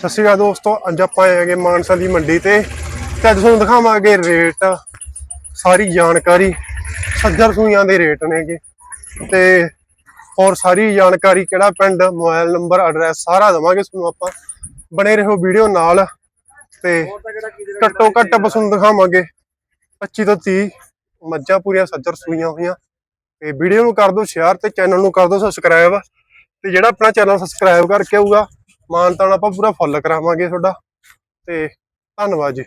ਸਤਿ ਸ਼੍ਰੀ ਅਕਾਲ ਦੋਸਤੋ, ਅੱਜ ਆਪਾਂ ਆਏ ਹੈਗੇ ਮਾਨਸਾ ਦੀ ਮੰਡੀ ਤੇ ਤੇ ਅੱਜ ਤੁਹਾਨੂੰ ਦਿਖਾਵਾਂਗੇ ਰੇਟ, ਸਾਰੀ ਜਾਣਕਾਰੀ, ਸੱਜਰ ਸੂਈਆਂ ਦੇ ਰੇਟ ਨੇਗੇ ਤੇ ਹੋਰ ਸਾਰੀ ਜਾਣਕਾਰੀ ਕਿਹੜਾ ਪਿੰਡ, ਮੋਬਾਈਲ ਨੰਬਰ ਐਡਰੈਸ ਸਾਰਾ ਦਵਾਂਗੇ ਤੁਹਾਨੂੰ ਆਪਾਂ। ਬਣੇ ਰਹੋ ਵੀਡੀਓ ਨਾਲ ਤੇ ਘੱਟੋ ਘੱਟ ਆਪਾਂ ਤੁਹਾਨੂੰ ਦਿਖਾਵਾਂਗੇ 25 ਤੋਂ 30 ਮੱਝਾਂ ਪੂਰੀਆਂ ਸੱਜਰ ਸੂਈਆਂ ਹੋਈਆਂ। ਤੇ ਵੀਡੀਓ ਨੂੰ ਕਰ ਦਿਓ ਸ਼ੇਅਰ ਤੇ ਚੈਨਲ ਨੂੰ ਕਰ ਦਿਓ ਸਬਸਕ੍ਰਾਈਬ ਤੇ ਜਿਹੜਾ ਆਪਣਾ ਚੈਨਲ ਸਬਸਕ੍ਰਾਈਬ ਕਰਕੇ ਆਊਗਾ ਮਾਨ ਤਾਨ ਆਪਾਂ ਪੂਰਾ ਫੁੱਲ ਕਰਾਵਾਂਗੇ ਤੁਹਾਡਾ। ਤੇ ਧੰਨਵਾਦ ਜੀ।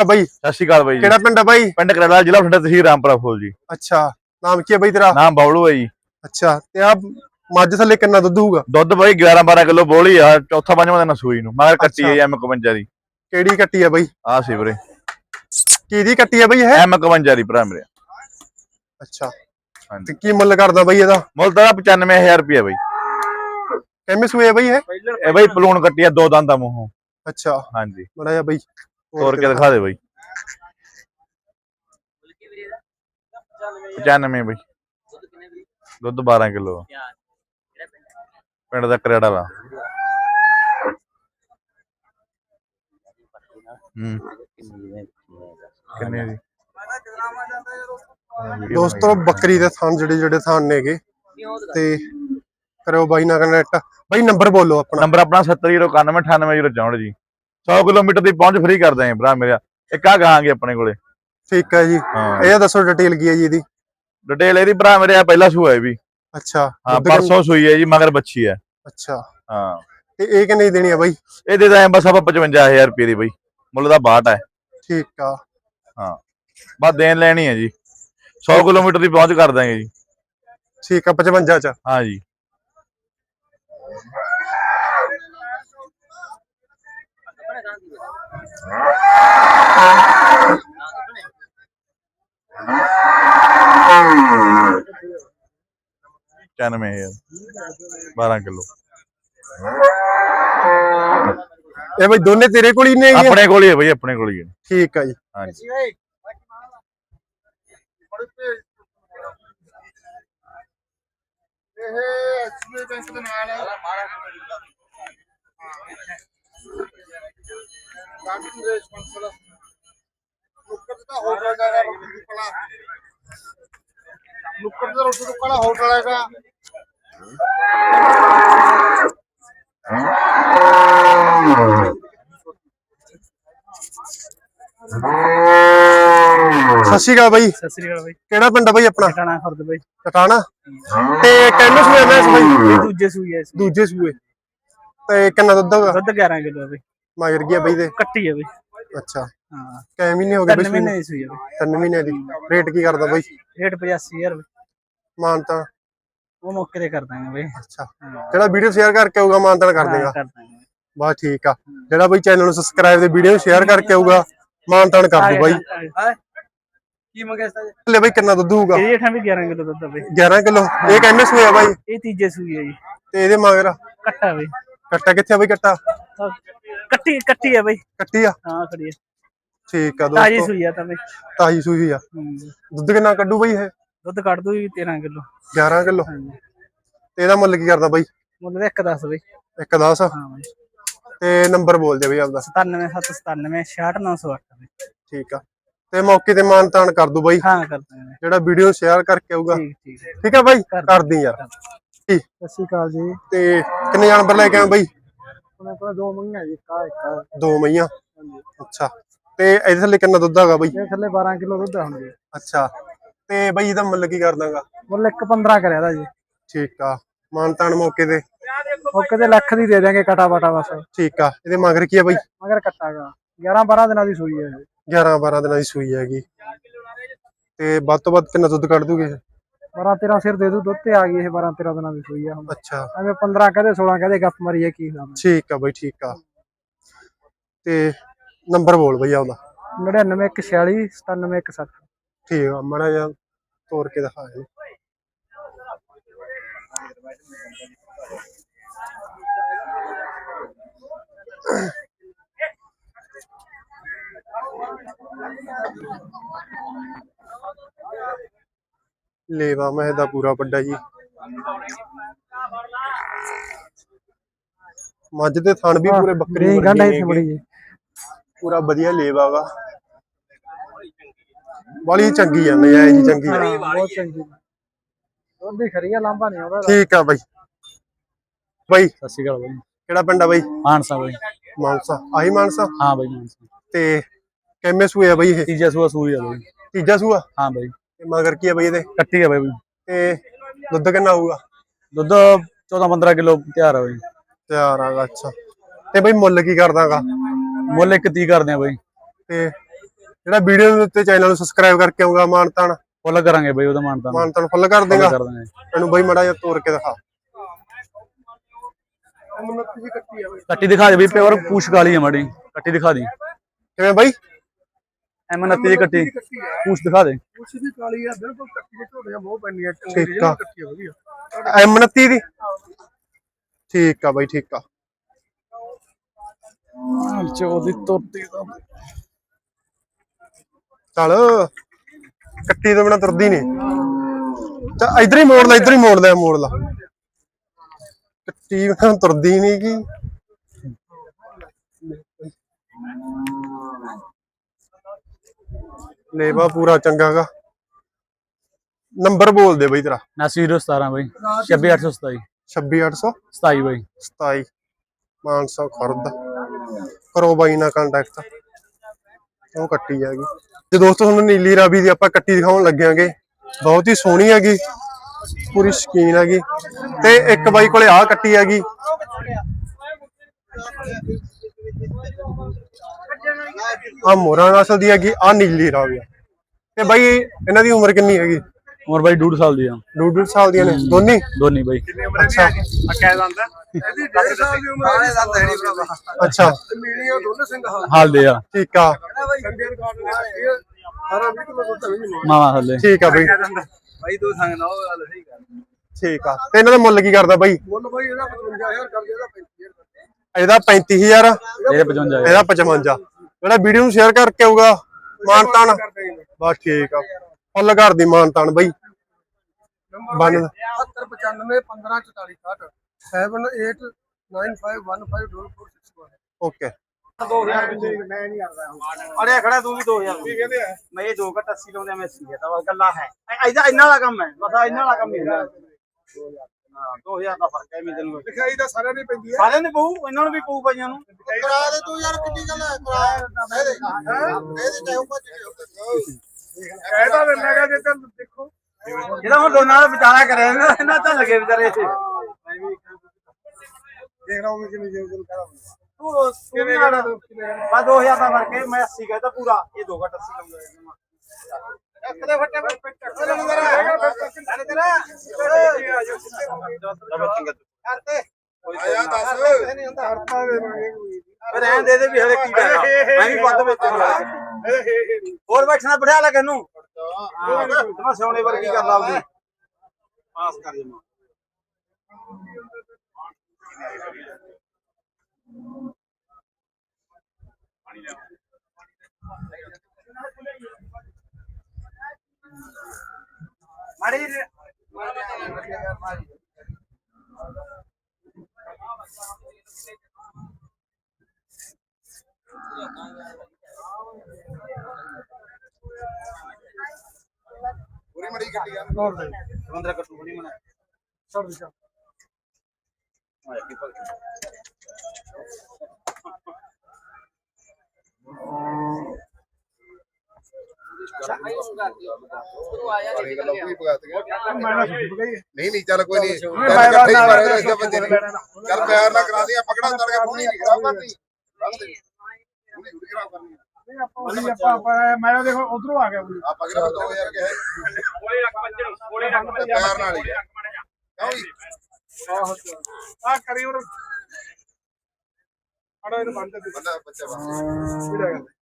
ਆ ਬਾਈ ਸਤਿ ਸ਼੍ਰੀ ਅਕਾਲ ਬਾਈ ਜੀ। ਕਿਹੜਾ ਪਿੰਡ ਆ ਬਾਈ? ਪਿੰਡ ਕਰੇਲਾ ਜ਼ਿਲ੍ਹਾ ਬਠਿੰਡਾ ਤਹਿਸੀਲ ਰਾਮਪੁਰਾ ਫੂਲ ਜੀ। ਅੱਛਾ ਨਾਮ ਕੀ ਹੈ ਬਾਈ ਤੇਰਾ? ਨਾਮ ਬੌਲੂ ਹੈ ਜੀ। ਅੱਛਾ ਤੇ ਆ ਮੱਝ ਥੱਲੇ ਕਿੰਨਾ ਦੁੱਧ ਹੋਊਗਾ? ਦੁੱਧ ਬਾਈ 11 12 ਕਿਲੋ ਬੋਲੀ ਆ ਚੌਥਾ ਪੰਜਵਾਂ ਦਿਨ ਸੂਈ ਨੂੰ। ਮਗਰ ਕੱਟੀ। ਹੈ ਐਮ 51 ਦੀ। ਕਿਹੜੀ ਕੱਟੀ ਆ ਬਾਈ? ਆ ਸੀ ਵੀਰੇ। ਕਿਹਦੀ ਕੱਟੀ ਆ ਬਾਈ ਇਹ? ਐਮ 51 ਦੀ ਭਰਾ ਮੇਰੇ। ਅੱਛਾ। ਤੇ ਕੀ ਮੁੱਲ ਕਰਦਾ ਬਾਈ ਇਹਦਾ? ਮੁੱਲ ਤਾਂ 95000 ਰੁਪਏ ਬਾਈ। ਕਿੰਨੇ ਸੂਏ ਬਾਈ ਇਹ? ਇਹ ਬਾਈ ਪਲੂਣ ਕੱਟੀ ਆ ਦੋ ਦੰਦ ਦਾ ਮੂੰਹੋਂ। ਅੱਛਾ। ਹਾਂਜੀ। ਬੜਾ ਜਿਹਾ ਬਾਈ ਤੋੜ ਕੇ ਦਿਖਾ ਦੇ ਬਾਈ। 95 ਬਾਈ। ਦੁੱਧ 12 ਕਿਲੋ ਪਿੰਡ ਦਾ ਕਰੇੜਾ ਵਾ। ਹੂੰ। ਕਿੰਨੇ ਦੀ? ਦੋਸਤੋ ਬੱਕਰੀ ਦੇ ਥਣ ਜਿਹੜੇ ਜਿਹੜੇ ਥਣ ਨੇਗੇ ਤੇ ਕਰਿਓ ਬਾਈ ਨਾਲ ਕਨੈਕਟ ਬਾਈ ਨੰਬਰ ਬੋਲੋ ਆਪਣਾ। ਨੰਬਰ ਆਪਣਾ 7091988064 ਜੀ। 100 ਕਿਲੋਮੀਟਰ ਦੀ ਪਹੁੰਚ ਫ੍ਰੀ ਕਰਦੇ ਆਂ ਭਰਾ ਮੇਰਾ। ਇੱਕ ਆ ਗਾਂਗੇ ਆਪਣੇ ਕੋਲੇ। ਠੀਕ ਹੈ ਜੀ। ਹਾਂ। ਇਹ ਦੱਸੋ ਡਿਟੇਲ ਕੀ ਹੈ ਜੀ ਇਹਦੀ? ਡਿਟੇਲ ਇਹਦੀ ਭਰਾ ਮੇਰੇ ਆ ਪਹਿਲਾ ਸੂਆ ਹੈ ਵੀ। ਅੱਛਾ। ਹਾਂ ਪਰਸੋਂ ਸੂਈ ਹੈ ਜੀ ਮਗਰ ਬੱਚੀ ਹੈ। ਅੱਛਾ। ਹਾਂ। ਤੇ ਇਹ ਕਿੰਨੇ ਦੇਣੀ ਆ ਬਾਈ? ਇਹ ਦੇ ਦਾਂ ਬਸ ਆਪਾਂ 55000 ਰੁਪਏ ਦੀ ਬਈ। ਮੁੱਲ ਦਾ 62 ਹੈ। ਠੀਕ ਆ। ਬਸ ਦੇਣ ਲੈਣੀ ਹੈ ਜੀ। 100 ਕਿਲੋਮੀਟਰ ਦੀ ਪਹੁੰਚ ਕਰ ਦਾਂਗੇ ਜੀ। ਠੀਕ ਆ 55 ਚ। ਹਾਂ ਜੀ। ਚਨਮੇ 12 ਕਿਲੋ। ਇਹ ਬਾਈ ਦੋਨੇ ਤੇਰੇ ਕੋਲ ਹੀ ਨੇ ਹੈਗੀਆਂ? ਆਪਣੇ ਕੋਲ ਹੀ ਹੈ ਬਈ ਆਪਣੇ ਕੋਲ ਹੀ ਹੈ ਠੀਕ ਆ ਜੀ। ਹਾਂ ਜੀ ਇਹ ਐਸਬੀਆਈ ਬੈਂਕ ਦੇ ਨਾਲ ਸਤਿ ਸ਼੍ਰੀ ਅਕਾਲ ਬਾਈ। ਸਤਿ ਸ੍ਰੀ ਅਕਾਲ ਬਾਈ। ਕਿਹੜਾ ਪਿੰਡ ਆ ਬਾਈ ਆਪਣਾ? ਟਾਣਾ ਖੁਰਦ ਬਾਈ। ਕਟਾਣਾ ਤੇ ਕਿੰਨੇ ਸੂਏ ਬਾਈ? ਇਹ ਦੂਜੇ ਸੂਈ ਐ ਦੂਜੇ ਸੂਏ। ਤੇ ਕਿੰਨਾ ਦੁੱਧ ਹੋਗਾ? ਦੁੱਧ 11 ਕਿਲੋ ਬਾਈ। ਮਗਰ ਗਿਆ ਬਾਈ ਦੇ ਕੱਟੀ ਆ ਬਾਈ। ਅੱਛਾ। ਹਾਂ। ਕਿੰਨੇ ਮਹੀਨੇ ਹੋ ਗਏ ਬਾਈ ਮਹੀਨੇ ਦੀ ਸੂਈ ਆ ਬਾਈ। ਮਹੀਨੇ ਦੀ। ਰੇਟ ਕੀ ਕਰਦਾ ਬਾਈ? ਰੇਟ 85000 ਬਾਈ। ਮਾਨਤਾ। ਉਹ ਮੌਕੇ ਤੇ ਕਰ ਦਾਂਗੇ ਬਾਈ। ਅੱਛਾ। ਜਿਹੜਾ ਵੀਡੀਓ ਸ਼ੇਅਰ ਕਰਕੇ ਆਊਗਾ ਮਾਨਤਾ ਕਰ ਦੇਗਾ। ਕਰ ਦਾਂਗੇ। ਠੀਕ ਆ। ਜਿਹੜਾ ਬਾਈ ਚੈਨਲ ਨੂੰ ਸਬਸਕ੍ਰਾਈਬ ਤੇ ਵੀਡੀਓ ਸ਼ੇਅਰ ਕਰਕੇ ਆਊਗਾ ਮਾਨਤਾਨ ਕਰ ਦੂ ਬਾਈ। ਕੀ ਮੰਗਿਆ ਸਤਾ ਲੈ ਬਾਈ ਕਿੰਨਾ ਦੁੱਧ ਹੋਊਗਾ? ਇਹ ਠਾਂ ਵੀ 11 ਕਿਲੋ ਦੁੱਧ ਆ ਬਾਈ। 11 ਕਿਲੋ। ਇਹ ਕਿੰਨੇ ਸੂਏ ਆ ਬਾਈ? ਇਹ ਤੀਜੇ ਸੂਈ ਆ ਜੀ। ਤੇ ਇਹਦੇ ਮਗਰ? ਕੱਟਾ ਬਾਈ। ਕੱਟਾ ਕਿੱਥੇ ਆ ਬਾਈ ਕੱਟਾ? ਕੱਟੀ ਕੱਟੀ ਆ ਬਾਈ। ਕੱਟੀ ਆ? ਹਾਂ ਖੜੀ ਆ। ਠੀਕ ਆ ਤਾਜੀ ਦੋਸਤੋ। ਸੂਈ ਆ ਤਾਂ ਬਾਈ। ਤਾਜੀ ਸੂਈ ਆ। ਦੁੱਧ ਕਿੰਨਾ ਕੱਢੂ ਬਾਈ ਇਹ? ਦੁੱਧ ਕੱਢ ਦੂ 13 ਕਿਲੋ। 11 ਕਿਲੋ? ਤੇ ਇਹਦਾ ਮੁੱਲ ਕੀ ਕਰਦਾ ਬਾਈ? ਮੁੱਲ ਦਾ ਇੱਕ ਦੱਸ ਬਾਈ। ਇੱਕ 10 ਹਾਂ ਬਾਈ। ਤੇ ਨੰਬਰ ਬੋਲ ਦੇ ਬਾਈ ਆਪਦਾ। 97797 66908 ਬਾਈ। ਠੀਕ ਆ। ਤੇ ਮੌਕੇ ਤੇ ਮਾਨਤਾਨ ਕਰ ਦੂ ਬਾਈ। ਹਾਂ ਕਰ ਦਾਂਗੇ ਜਿਹੜਾ ਵੀਡੀਓ ਸ਼ੇਅਰ ਕਰਕੇ ਆਊਗਾ। ਠੀਕ ਠੀਕ। ਠੀਕ ਆ ਬਾਈ? ਕਰ ਕਰਦੀ ਯਾਰ ਠੀਕ ਸਤਿ ਸ਼੍ਰੀ ਅਕਾਲ ਜੀ। ਤੇ ਕਿੰਨੇ ਜਾਨਵਰ ਲੈ ਕੇ ਆਏ ਬਾਈ? ਉਹਨਾਂ ਕੋਲ ਦੋ ਮੰਗੀਆਂ ਜੀ ਕਾ ਇੱਕ ਦੋ ਮਈਆਂ? ਅੱਛਾ। ਤੇ ਇਹਦੇ ਥੱਲੇ ਕਿੰਨਾ ਦੁੱਧ ਹੈਗਾ ਬਾਈ? ਇਹ ਥੱਲੇ 12 ਕਿਲੋ ਦੁੱਧ ਹੁੰਦੀ ਅੱਛਾ। ਤੇ ਬਾਈ ਇਹਦਾ ਮੁੱਲ ਕੀ ਕਰ ਦਾਂਗਾ ਮੁੱਲ ਇੱਕ 15 ਕਰਿਆ ਦਾ ਜੀ। ਠੀਕ ਆ। ਮਾਨਤਾਨ ਮੌਕੇ ਤੇ? ਉਹ ਕਿਤੇ ਲੱਖ ਦੀ ਦੇ ਦਿਆਂਗੇ ਕਟਾ ਬਟਾ ਬਸ। ਠੀਕ ਆ। ਇਹਦੇ ਮਗਰ ਕੀ ਆ ਬਾਈ? ਮਗਰ ਕੱਟਾਗਾ 11 12 ਦਿਨਾਂ ਦੀ ਸੂਈ ਹੈ ਇਹ 11 12 ਦਿਨਾਂ ਦੀ ਸੂਈ ਹੈਗੀ। ਤੇ ਵੱਧ ਤੋਂ ਵੱਧ ਕਿੰਨਾ ਦੁੱਧ ਕੱਢ ਦੂਗੇ? 12 13 ਸਿਰ ਦੇ ਦੂ ਦੁੱਧ ਤੇ ਆ ਗਈ ਇਹ 12 13 ਦਿਨਾਂ ਦੀ ਸੂਈ ਆ ਹੁਣ। ਅੱਛਾ। ਐਵੇਂ 15 ਕਹਦੇ 16 ਕਹਦੇ ਗੱਪ ਮਾਰੀਏ ਕੀ ਦਾ ਠੀਕ ਆ ਬਾਈ ਠੀਕ ਆ। ਤੇ ਨੰਬਰ ਬੋਲ ਬਾਈ ਆਪਦਾ। 99 146 97 160 ਠੀਕ ਆ ਮੜਾ ਜਾ ਤੋੜ ਕੇ ਦਿਖਾ ਦੇ ਲੇਵਾ ਮਹਿ ਦਾ ਪੂਰਾ ਵੱਡਾ ਜੀ। ਮੱਝ ਦੇ ਥਣ ਵੀ ਪੂਰੇ ਬੱਕਰੀ ਨਹੀਂ ਗੰਢਾ ਇੱਥੇ ਬੜੀ ਜੀ ਪੂਰਾ ਵਧੀਆ ਲੇਵਾ ਵਾ। ਬੜੀ ਚੰਗੀ ਆ ਨਜਾਇਜ਼ ਹੀ ਚੰਗੀ ਆ। ਬਹੁਤ ਚੰਗੀ। ਉਹਦੀ ਖਰੀਆ ਲਾਂਭਾ ਨਹੀਂ ਉਹਦਾ ਠੀਕ ਆ ਬਾਈ। ਬਾਈ ਸਤਿ ਸ਼੍ਰੀ ਅਕਾਲ ਬਾਈ। ਕਿਹੜਾ ਪਿੰਡ ਆ ਬਾਈ? ਮਾਨਸਾ ਬਾਈ। ਮਾਨਸਾ ਆਹੀ ਮਾਨਸਾ? ਹਾਂ ਬਾਈ ਮਾਨਸਾ। ਤੇ ਕਿੰਮੇ ਸੂਏ ਆ ਬਾਈ ਇਹ? ਤੀਜਾ ਸੂਆ ਸੂਈ ਆ ਬਾਈ। ਤੀਜਾ ਸੂਆ? ਹਾਂ ਬਾਈ। ਤੇ ਮਗਰ ਕੀ ਆ ਬਾਈ ਇਹਦੇ? ਕੱਟੀ ਆ ਬਾਈ। ਤੇ ਦੁੱਧ ਕਿੰਨਾ ਹੋਊਗਾ? ਦੁੱਧ 14 15 ਕਿਲੋ ਤਿਆਰ ਆ ਬਾਈ। ਤਿਆਰ ਆਗਾ ਅੱਛਾ। ਤੇ ਬਾਈ ਮੁੱਲ ਕੀ ਕਰਦਾਗਾ ਮੁੱਲ ਇੱਕ ਤੀ ਕਰਦੇ ਆ ਬਾਈ। ਤੇ ਜਿਹੜਾ ਵੀਡੀਓ ਦੇ ਉੱਤੇ ਚੈਨਲ ਨੂੰ ਸਬਸਕ੍ਰਾਈਬ ਕਰਕੇ ਆਊਗਾ ਮਾਨਤਾਨ? ਫੁੱਲ ਕਰਾਂਗੇ ਬਾਈ ਉਹਦਾ ਮਾਨਤਾ ਮਾਨਤਾਨ ਫੁੱਲ ਕਰ ਦੇਗਾ? ਕਰ ਦਾਂਗੇ ਇਹਨੂੰ ਬਾਈ ਮੜਾ ਜਿਹਾ ਤੋੜ ਕੇ ਦਿਖਾ। ਕੱਟੀ ਦਿਖਾ ਦੇ ਬਈ ਪਿਓਰ ਪੂਛ ਕਾਲੀ ਆ ਮਾੜੀ। ਕੱਟੀ ਦਿਖਾ ਦੀ। ਕਿਵੇਂ ਬਾਈ? ਐਮ 29 ਦੀ ਕੱਟੀ। ਪੂਛ ਦਿਖਾ ਦੇ। ਉਸ ਦੀ ਕਾਲੀ ਆ ਬਿਲਕੁਲ ਕੱਟੀ ਦੇ ਬਹੁਤ ਠੀਕ ਆ। ਕੱਟੀ ਵਧੀਆ। ਐਮ 29 ਦੀ? ਠੀਕ ਆ ਬਾਈ ਠੀਕ ਆ। ਚੋਦੀ ਤੋਤੀ ਦਾ। ਚੱਲ ਕੱਟੀ ਤੋਂ ਬਿਨਾ ਤੁਰਦੀ ਨਹੀਂ। ਚਾ ਇਧਰ ਹੀ ਮੋੜ ਲੈ ਇਧਰ ਹੀ ਮੋੜ ਲੈ ਮੋੜ ਲਾ। ਕੱਟੀ ਬਿਨਾ ਤੁਰਦੀ ਨਹੀਂ ਕੀ ਲੇਵਾ ਪੂਰਾ ਚੰਗਾਗਾ। ਨੰਬਰ ਬੋਲ ਦੇ ਬਈ ਤੇਰਾ। 917 ਬਾਈ। 26827 26800 27 ਬਾਈ। 27 500 ਖਰਦ। ਕਰੋ ਬਾਈ ਨਾਲ ਕੰਟੈਕਟ ਉਹ ਕੱਟੀ ਹੈਗੀ ਤੇ ਦੋਸਤੋ ਤੁਹਾਨੂੰ ਨੀਲੀ ਰਾਵੀ ਦੀ ਆਪਾਂ ਕੱਟੀ ਦਿਖਾਉਣ ਲੱਗਿਆਂਗੇ ਬਹੁਤ ਹੀ ਸੋਹਣੀ ਹੈਗੀ। ਪੂਰੀ ਸ਼ਕੀਨ ਹੈਗੀ। ਤੇ ਇੱਕ ਬਾਈ ਕੋਲੇ ਆਹ ਕੱਟੀ ਹੈਗੀ। ਆ ਮੋਰਾ ਨਸਲ ਦੀ ਹੈਗੀ ਆ ਨੀਲੀ ਰਾਵੀ ਆ। ਤੇ ਬਾਈ ਇਹਨਾਂ ਦੀ ਉਮਰ ਕਿੰਨੀ ਹੈਗੀ? ਉਮਰ ਬਾਈ 2.5 ਸਾਲ ਦੀ ਆ। ਡੂਢ ਡੂਢ ਸਾਲ ਦੀਆਂ ਨੇ ਦੋਨੇ? ਦੋਨੀ ਬਾਈ। ਅੱਛਾ ਇਹਦੀ 1.5 ਸਾਲ ਦੀ ਉਮਰ ਹੈ ਦੰਦ ਹੈ ਨਹੀਂ ਭਰਾਵਾ। ਅੱਛਾ। ਮੀਲੀਆਂ ਦੋਨੇ ਸਿੰਘ ਹਾਲ। ਹਾਲ ਦੇ ਆ। ਠੀਕ ਆ। ਮਾਵਾ ਹੱਲੇ। ਠੀਕ ਆ ਬਾਈ। ਭਾਈ ਤੂੰ ਸੰਗ ਨਾ ਉਹ ਗੱਲ ਸਹੀ ਕਰ ਠੀਕ ਆ। ਤੇ ਇਹਨਾਂ ਦਾ ਮੁੱਲ ਕੀ ਕਰਦਾ ਬਾਈ? ਮੁੱਲ ਭਾਈ ਇਹਦਾ 55000 ਕਰ ਦੇ ਇਹਦਾ 35000 ਇਹਦਾ 35000 ਇਹਦੇ 55 ਆ ਇਹਦਾ 55 ਜਿਹੜਾ ਵੀਡੀਓ ਨੂੰ ਸ਼ੇਅਰ ਕਰਕੇ ਆਊਗਾ ਮਾਨਤਾਨ ਬਸ ਠੀਕ ਆ। ਫੁੱਲ ਘਰ ਦੀ ਮਾਨਤਾਨ ਬਾਈ। ਬੰਨ 7095 1544 7895152461 ਓਕੇ 2000 ਵਿੱਚ ਮੈਂ ਨਹੀਂ ਕਰਦਾ ਅਰੇ ਖੜਾ ਤੂੰ ਵੀ 2000 ਕੀ ਕਹਿੰਦੇ ਆ? ਮੈਂ ਇਹ 2 ਘੱਟ 80 ਲਾਉਂਦੇ ਮੈਂ 80 ਹੈ ਤਾਂ ਗੱਲਾਂ ਹੈ। ਐਦਾ ਇੰਨਾ ਵਾਲਾ ਕੰਮ ਹੈ ਬਸ ਇੰਨਾ ਵਾਲਾ ਕੰਮ ਹੈ। ਹਾਂ 2000 ਦਾ ਫ਼ਰਕ ਹੈ ਮੇਰੇ ਨੂੰ ਲਿਖਾਈ ਤਾਂ ਸਾਰਿਆਂ ਦੀ ਪੈਂਦੀ ਹੈ। ਸਾਰਿਆਂ ਨੂੰ ਪਊ ਇਹਨਾਂ ਨੂੰ ਵੀ ਪਊ ਭਾਈਆਂ ਨੂੰ। ਕਰਾ ਦੇ ਤੂੰ ਯਾਰ ਕਿੰਨੀ ਗੱਲ ਹੈ ਕਰਾ ਦੇ। ਇਹਦੇ ਚਾਹੋ ਕੁਝ ਕਹਿਦਾ ਦਿੰਦਾਗਾ ਜੇ ਤਾਂ ਦੇਖੋ। ਜਿਹੜਾ ਹੁਣ ਦੋਨਾਂ ਦਾ ਵਿਚਾਰਾ ਕਰਿਆ ਨਾ ਇਹਨਾਂ ਤਾਂ ਲੱਗੇ ਵਿਚਾਰੇ। ਦੇਖ ਰਹਾ ਹਾਂ ਕਿਵੇਂ ਜੇ ਦਿਲ ਕਰਾ ਤੂੰ ਕਿਵੇਂ ਕਰਦਾ ਤੂੰ। ਬਸ 2000 ਦਾ ਫ਼ਰਕ ਹੈ ਮੈਂ 80 ਕਹਿੰਦਾ ਪੂਰਾ। ਇਹ 2 ਘੱਟ 80 ਲਾਉਂਦਾ ਕਦੇ ਆਇਆ ਦੱਸ ਨਹੀਂ ਹੁੰਦਾ ਹਰਤਾ ਦੇ ਪਰ ਐਂ ਦੇ ਦੇ ਵੀ ਹਲੇ ਕੀ ਕਰਾਂ ਮੈਂ ਵੀ ਵੱਧ ਵਿੱਚ ਹੋਰ ਬੈਠਣਾ ਬਿਠਾ ਲੈ ਕਿਨੂੰ ਹਾਂ ਸੋਨੇ ਵਰਗੀ ਕਰ ਲਾ ਉਹਦੀ ਪਾਸ ਕਰ ਦੇ ਮਾੜੀ ਜਿਹੀ- ਪੂਰੀ ਮੜੀ ਗੱਡੀ ਆ। ਸਮੁੰਦਰ ਕੱਟੂ ਨਹੀਂ ਮਨਾ ਨਹੀਂ ਨਹੀਂ ਚੱਲ ਕੋਈ ਨਹੀਂ ਚੱਲ ਇਕੱਠੇ ਹੀ ਮਾਰੇ ਇਸ ਬੰਦੇ ਨੇ। ਚੱਲ ਪਿਆਰ ਨਾਲ ਕਰਾ ਦੇ ਪਕੜਾ ਤੜ ਕੇ ਪੂਰੀ ਨਹੀਂ ਖਰਾਬ ਕਰਨੀ ਪੂਰੀ ਖਰਾਬ ਕਰਨੀ ਮੈਂ ਦੇਖੋ ਉਧਰੋਂ ਆ ਗਿਆ ਆਪਾਂ ਕਿਹੜਾ 2000 ਕੇ ਹੈ ਪਿਆਰ ਨਾਲ ਹੀ ਕਿਉਂ ਜੀ? ਆ ਕਰੀ ਉਹ ਆੜੋ ਇਹਨੂੰ ਬੰਦ ਦੇ। ਬੰਦਾ ਬੱਚਾ ਬਸ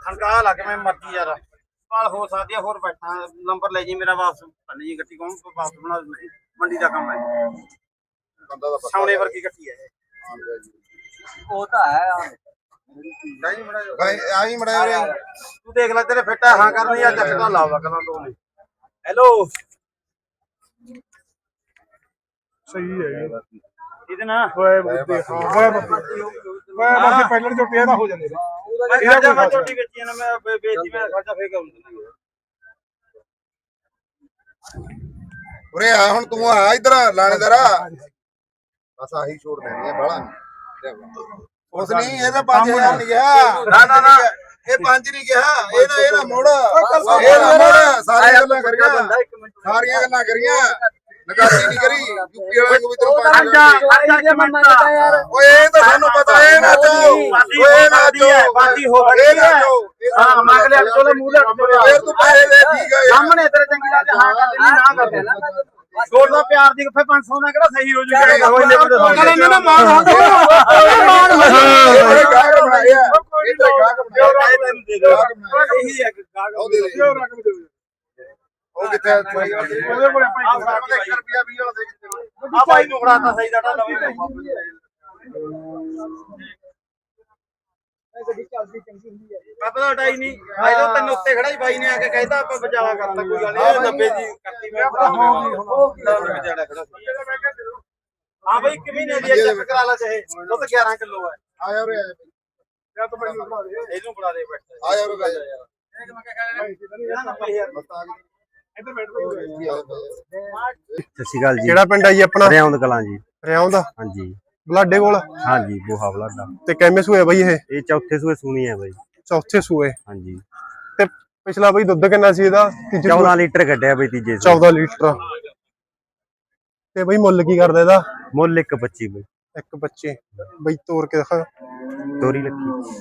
ਹੰਕਾ ਲੱਗ ਮੈਂ ਮਰਜ਼ੀ ਯਾਰ। ਪਾਲ ਹੋ ਸਕਦੀ ਆ ਹੋਰ ਬੈਠਾ। ਨੰਬਰ ਲੈ ਜੀ ਮੇਰਾ ਵਾਪਸ। ਪੰਨ ਜੀ ਗੱਟੀ ਕੌਣ ਵਾਪਸ ਬਣਾ ਦੇ ਮੰਡੀ ਦਾ ਕੰਮ ਹੈ ਬੰਦਾ ਦਾ ਪਤਾ ਸੌਣੇ ਵਰਗੀ ਗੱਟੀ ਹੈ ਇਹ। ਉਹ ਤਾਂ ਹੈ। ਨਹੀਂ ਮੜਾ ਭਾਈ ਆਈ ਮੜਾ ਵੀਰੇ। ਤੂੰ ਦੇਖ ਲੈ ਤੇਰੇ ਫਿੱਟ ਹੈ ਹਾਂ ਕਰਨੀ ਆ ਚੱਕ ਤਾਂ ਲਾਵਾ ਕਰਾਂ ਦੋ ਨੇ। ਹੈਲੋ ਸਹੀ ਹੈ ਇਹਦੇ ਨਾਲ ਹੋਏ ਬੁੱਧੀ ਹਾਂ ਹੋਏ ਬੁੱਧੀ ਹੋਏ ਬੁੱਧੀ ਪਹਿਲਾਂ ਝੋਟੀ ਇਹਦਾ ਹੋ ਜਾਂਦੇ ਨੇ। ਮੈਂ ਖਰਚਾ ਮੈਂ ਝੋਟੀ ਵੇਚੀ ਨਾ ਮੈਂ ਵੇ- ਵੇਚੀ ਮੈਂ ਖਰਚਾ ਫੇਰ ਕਰੂ ਉਰੇ ਆ ਹੁਣ ਤੂੰ ਆ ਇਧਰ ਲਾਣੇਦਾਰਾ ਬਸ ਆਹੀ ਛੋੜ ਲੈਣੀ ਹੈ ਬਾਲਾ ਉਸ ਨਹੀਂ ਇਹਦਾ 5000 ਨਹੀਂ ਗਿਆ ਨਾ ਨਾ ਨਾ। ਇਹ ਪੰਜ ਨਹੀਂ ਗਿਆ ਇਹ ਨਾ ਇਹ ਨਾ ਮੋੜ। ਇਹ ਨਾ ਮੋੜ। ਸਾਰੀਆਂ ਗੱਲਾਂ ਕਰੀਆਂ। ਸਾਰੀਆਂ ਗੱਲਾਂ ਕਰੀਆਂ। ਨਗਾਤੀ ਨਹੀਂ ਕਰੀ ਯੂਪੀ ਵਾਲੇ ਕੋ ਵੀ ਤੈਨੂੰ ਪੰਜ ਓਏ ਇਹ ਤਾਂ ਸਾਨੂੰ ਪਤਾ ਇਹ ਨਾ ਚੋ ਓਏ ਨਾ ਚੋ ਬਾਦੀ ਹੋ ਇਹ ਨਾ ਚੋ ਹਾਂ ਮੰਗ ਲਿਆ ਚੋਲੇ ਮੂੰਹ ਲੈ ਫੇਰ ਤੂੰ ਪੈਸੇ ਦੇ ਠੀਕ ਹੈ ਸਾਹਮਣੇ ਤੇਰੇ ਚੰਗੀ ਲੱਗਦੀ ਹਾਂ ਕਰ ਦੇਣੀ ਨਾ ਕਰ ਦੇਣੀ ਛੋੜ ਦਾ ਪਿਆਰ ਦੀ ਫੇ 500 ਨਾਲ ਕਿਹੜਾ ਸਹੀ ਹੋ ਜੂਗਾ ਹੋਈ ਲੈ ਕਹਿੰਦਾ ਇਹਨਾਂ ਦਾ ਮਾਣ ਹੁੰਦਾ ਮਾਣ ਇਹ ਗਾਹਕ ਬਣਾਇਆ ਇਹ ਤਾਂ ਗਾਹਕ ਬਣਾਇਆ ਤੈਨੂੰ ਦੇ ਦੇ ਇਹੀ ਹੈ ਉਹ ਦੇ ਦੇ ਉਹ ਕਿੱਥੇ ਉਹਦੇ ਕੋਲੇ ਭਾਈ 1 ਰੁਪਿਆ 20 ਵਾਲਾ ਦੇ ਕਿੱਥੇ ਆ ਭਾਈ ਨੂੰ ਫੜਾਤਾ ਸਹੀ ਦਾ ਲਵੇ ਬਾਬਾ ਦਾ ਟਾਈ ਨਹੀਂ ਆਈ ਤਾਂ ਤੈਨੂੰ ਉੱਤੇ ਖੜਾ ਹੀ ਬਾਈ ਨੇ ਆ ਕੇ ਕਹਿੰਦਾ ਆਪਾਂ ਬਚਾਵਾ ਕਰਤਾ ਕੋਈ ਗੱਲ ਨਹੀਂ 90 ਦੀ ਕਰਤੀ ਮੈਂ। ਆਪਣਾ ਵਿਚਾਰਾ ਖੜਾ ਹਾਂ ਭਾਈ ਕਿਵੇਂ ਨੇ ਦੀ ਚੈੱਕ ਕਰਾ ਲਾ ਚਾਹੇ। ਦੁੱਧ 11 ਕਿਲੋ ਹੈ। ਆਇਆ ਉਰੇ ਆਇਆ ਜਾਂ ਤਾਂ ਭਾਈ ਬਣਾ ਦੇ। ਇਹਨੂੰ ਬਣਾ ਦੇ ਬੈਠ ਆਇਆ ਉਰੇ ਆਇਆ ਇਹਦਾ 90000 ਬਤਾ ਇੱਧਰ ਬੈਠ ਸਤਿ ਸ਼੍ਰੀ ਅਕਾਲ ਜੀ। ਕਿਹੜਾ ਪਿੰਡ ਆ ਜੀ ਆਪਣਾ? ਰਿਆਉਂਦ ਕਲਾਂ ਜੀ। ਰਿਆਉਂ ਦਾ? ਹਾਂਜੀ। ਬਲਾਡੇ ਕੋਲ? ਹਾਂਜੀ ਬੋਹਾ ਬਲਾਡਾ। ਤੇ ਕਿੰਨੇ ਸੂਏ ਬਈ ਇਹ? ਇਹ ਚੌਥੇ ਸੂਏ ਸੁਣੀ ਹੈ ਬਾਈ। ਚੌਥੇ ਸੂਏ। ਹਾਂਜੀ। ਤੇ ਪਿਛਲਾ ਬਈ ਦੁੱਧ ਕਿੰਨਾ ਸੀ ਇਹਦਾ? ਤੀਜੇ ਸੂਏ? 14 ਲੀਟਰ ਕੱਢਿਆ ਬਈ ਤੀਜੇ ਸੂਏ। 14 ਲੀਟਰ। ਤੇ ਬਈ ਮੁੱਲ ਕੀ ਕਰਦਾ ਇਹਦਾ? ਮੁੱਲ ਇੱਕ 25 ਬਈ। ਇੱਕ ਬੱਚੇ ਬਈ ਤੋੜ ਕੇ ਦਿਖਾ। ਤੋਰੀ ਲੱਖੀ।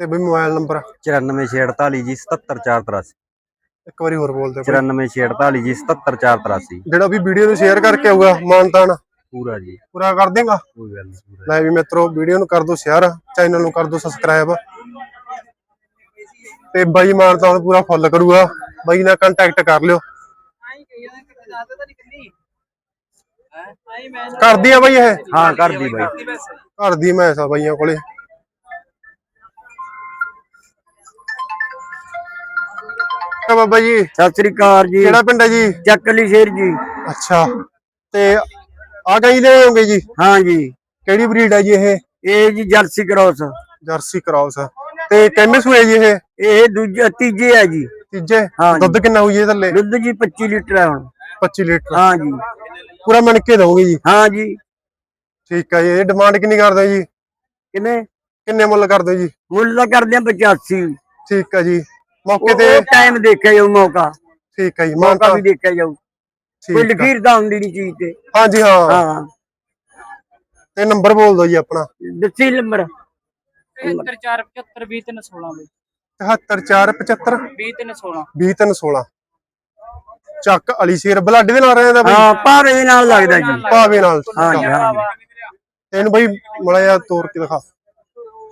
ਤੇ ਬਈ ਮੋਬਾਈਲ ਨੰਬਰ? 94648 ਜੀ 77483 ਇੱਕ ਵਾਰੀ ਹੋਰ ਬੋਲ ਦਿਓ ਬਈ। 94648 ਜੀ 77483 ਜਿਹੜਾ ਵੀ ਵੀਡੀਓ ਨੂੰ ਸ਼ੇਅਰ ਕਰਕੇ ਆਊਗਾ ਮਾਨਤਾਨ। ਪੂਰਾ ਜੀ। ਪੂਰਾ ਕਰ ਦੇਗਾ? ਕੋਈ ਗੱਲ ਨਹੀਂ ਪੂਰਾ ਲੈ ਵੀ ਮਿੱਤਰੋ ਵੀਡੀਓ ਨੂੰ ਕਰ ਦਿਓ ਸ਼ੇਅਰ ਚੈਨਲ ਨੂੰ ਕਰ ਦਿਓ ਸਬਸਕ੍ਰਾਈਬ ਤੇ ਬਾਈ ਮਾਨਤਾਨ ਪੂਰਾ ਫੁੱਲ ਕਰੂਗਾ। ਬਾਈ ਨਾਲ ਕੰਟੈਕਟ ਕਰ ਲਿਓ। ਕਰਦੀ ਆ ਬਾਈ ਇਹ? ਹਾਂ ਕਰਦੀ ਬਾਈ। ਘਰ ਦੀ ਮੈਸ ਆ ਬਾਈਆਂ ਕੋਲੇ। ਆ ਬਾਬਾ ਜੀ? ਸਤਿ ਸ੍ਰੀ ਅਕਾਲ ਜੀ। ਕਿਹੜਾ ਪਿੰਡ ਹੈ ਜੀ? ਚੱਕਲੀ ਸ਼ੇਰ ਜੀ। ਅੱਛਾ। ਤੇ ਆ ਗਾਈ ਲੈ ਆਉਂਗੇ ਜੀ। ਹਾਂ ਜੀ। ਕਿਹੜੀ ਬਰੀਡ ਹੈ ਜੀ ਇਹ? ਇਹ ਜੀ ਜਰਸੀ ਕ੍ਰੋਸ ਜਰਸੀ ਕਰਾਉਸ। ਤੇ ਕਿੰਨੇ ਸੂਏ ਜੀ ਇਹ? ਇਹ ਦੂਜਾ ਤੀਜੇ ਹੈ ਜੀ। ਤੀਜੇ। ਦੁੱਧ ਕਿੰਨਾ ਹੋਈ ਇਹ ਥੱਲੇ? ਦੁੱਧ ਜੀ 25 ਲੀਟਰ ਹੈ ਹੁਣ। 25 ਲੀਟਰ। ਹਾਂ ਜੀ। ਪੂਰਾ ਮਣ ਕੇ ਦਊਗੇ ਜੀ? ਹਾਂ ਜੀ। ਠੀਕ ਹੈ ਜੀ। ਇਹ ਡਿਮਾਂਡ ਕਿੰਨੀ ਕਰਦੇ ਜੀ? ਕਿੰਨੇ? ਕਿੰਨੇ ਮੁੱਲ ਕਰਦੇ ਜੀ? ਮੁੱਲ ਕਰਦੇ ਆ 85 ਠੀਕ ਹੈ ਜੀ। ਮੌਕੇ ਤੇ ਟਾਈਮ ਦੇਖਿਆ ਜਾਊ ਮੌਕਾ। ਠੀਕ ਹੈ ਜੀ। ਮੌਕਾ ਵੀ ਦੇਖਿਆ ਜਾਊ। ਕੋਈ ਠੀਕ ਹੈ ਲਕੀਰ ਤਾਂ ਹੁੰਦੀ ਨਹੀਂ ਚੀਜ਼ ਤੇ। ਹਾਂਜੀ ਹਾਂ। ਹਾਂ। ਤੇ ਨੰਬਰ ਬੋਲ ਦਿਓ ਜੀ ਆਪਣਾ। ਦੱਸੀ ਨੰਬਰ। 7475 2316 ਬਈ। 77475 2316 2316 ਚੱਕ ਅਲੀ ਸ਼ੇਰ ਬਲਾਡੇ ਦੇ ਨਾਲ ਰਹਿੰਦਾ ਬਈ? ਹਾਂ ਭਾਵੇਂ ਦੇ ਨਾਲ ਲੱਗਦਾ ਜੀ। ਭਾਵੇਂ ਨਾਲ ਹਾਂ ਜੀ ਹਾਂ। ਤੈਨੂੰ ਬਈ ਮੜਾ ਜਾ ਤੋੜ ਕੇ ਦਿਖਾ।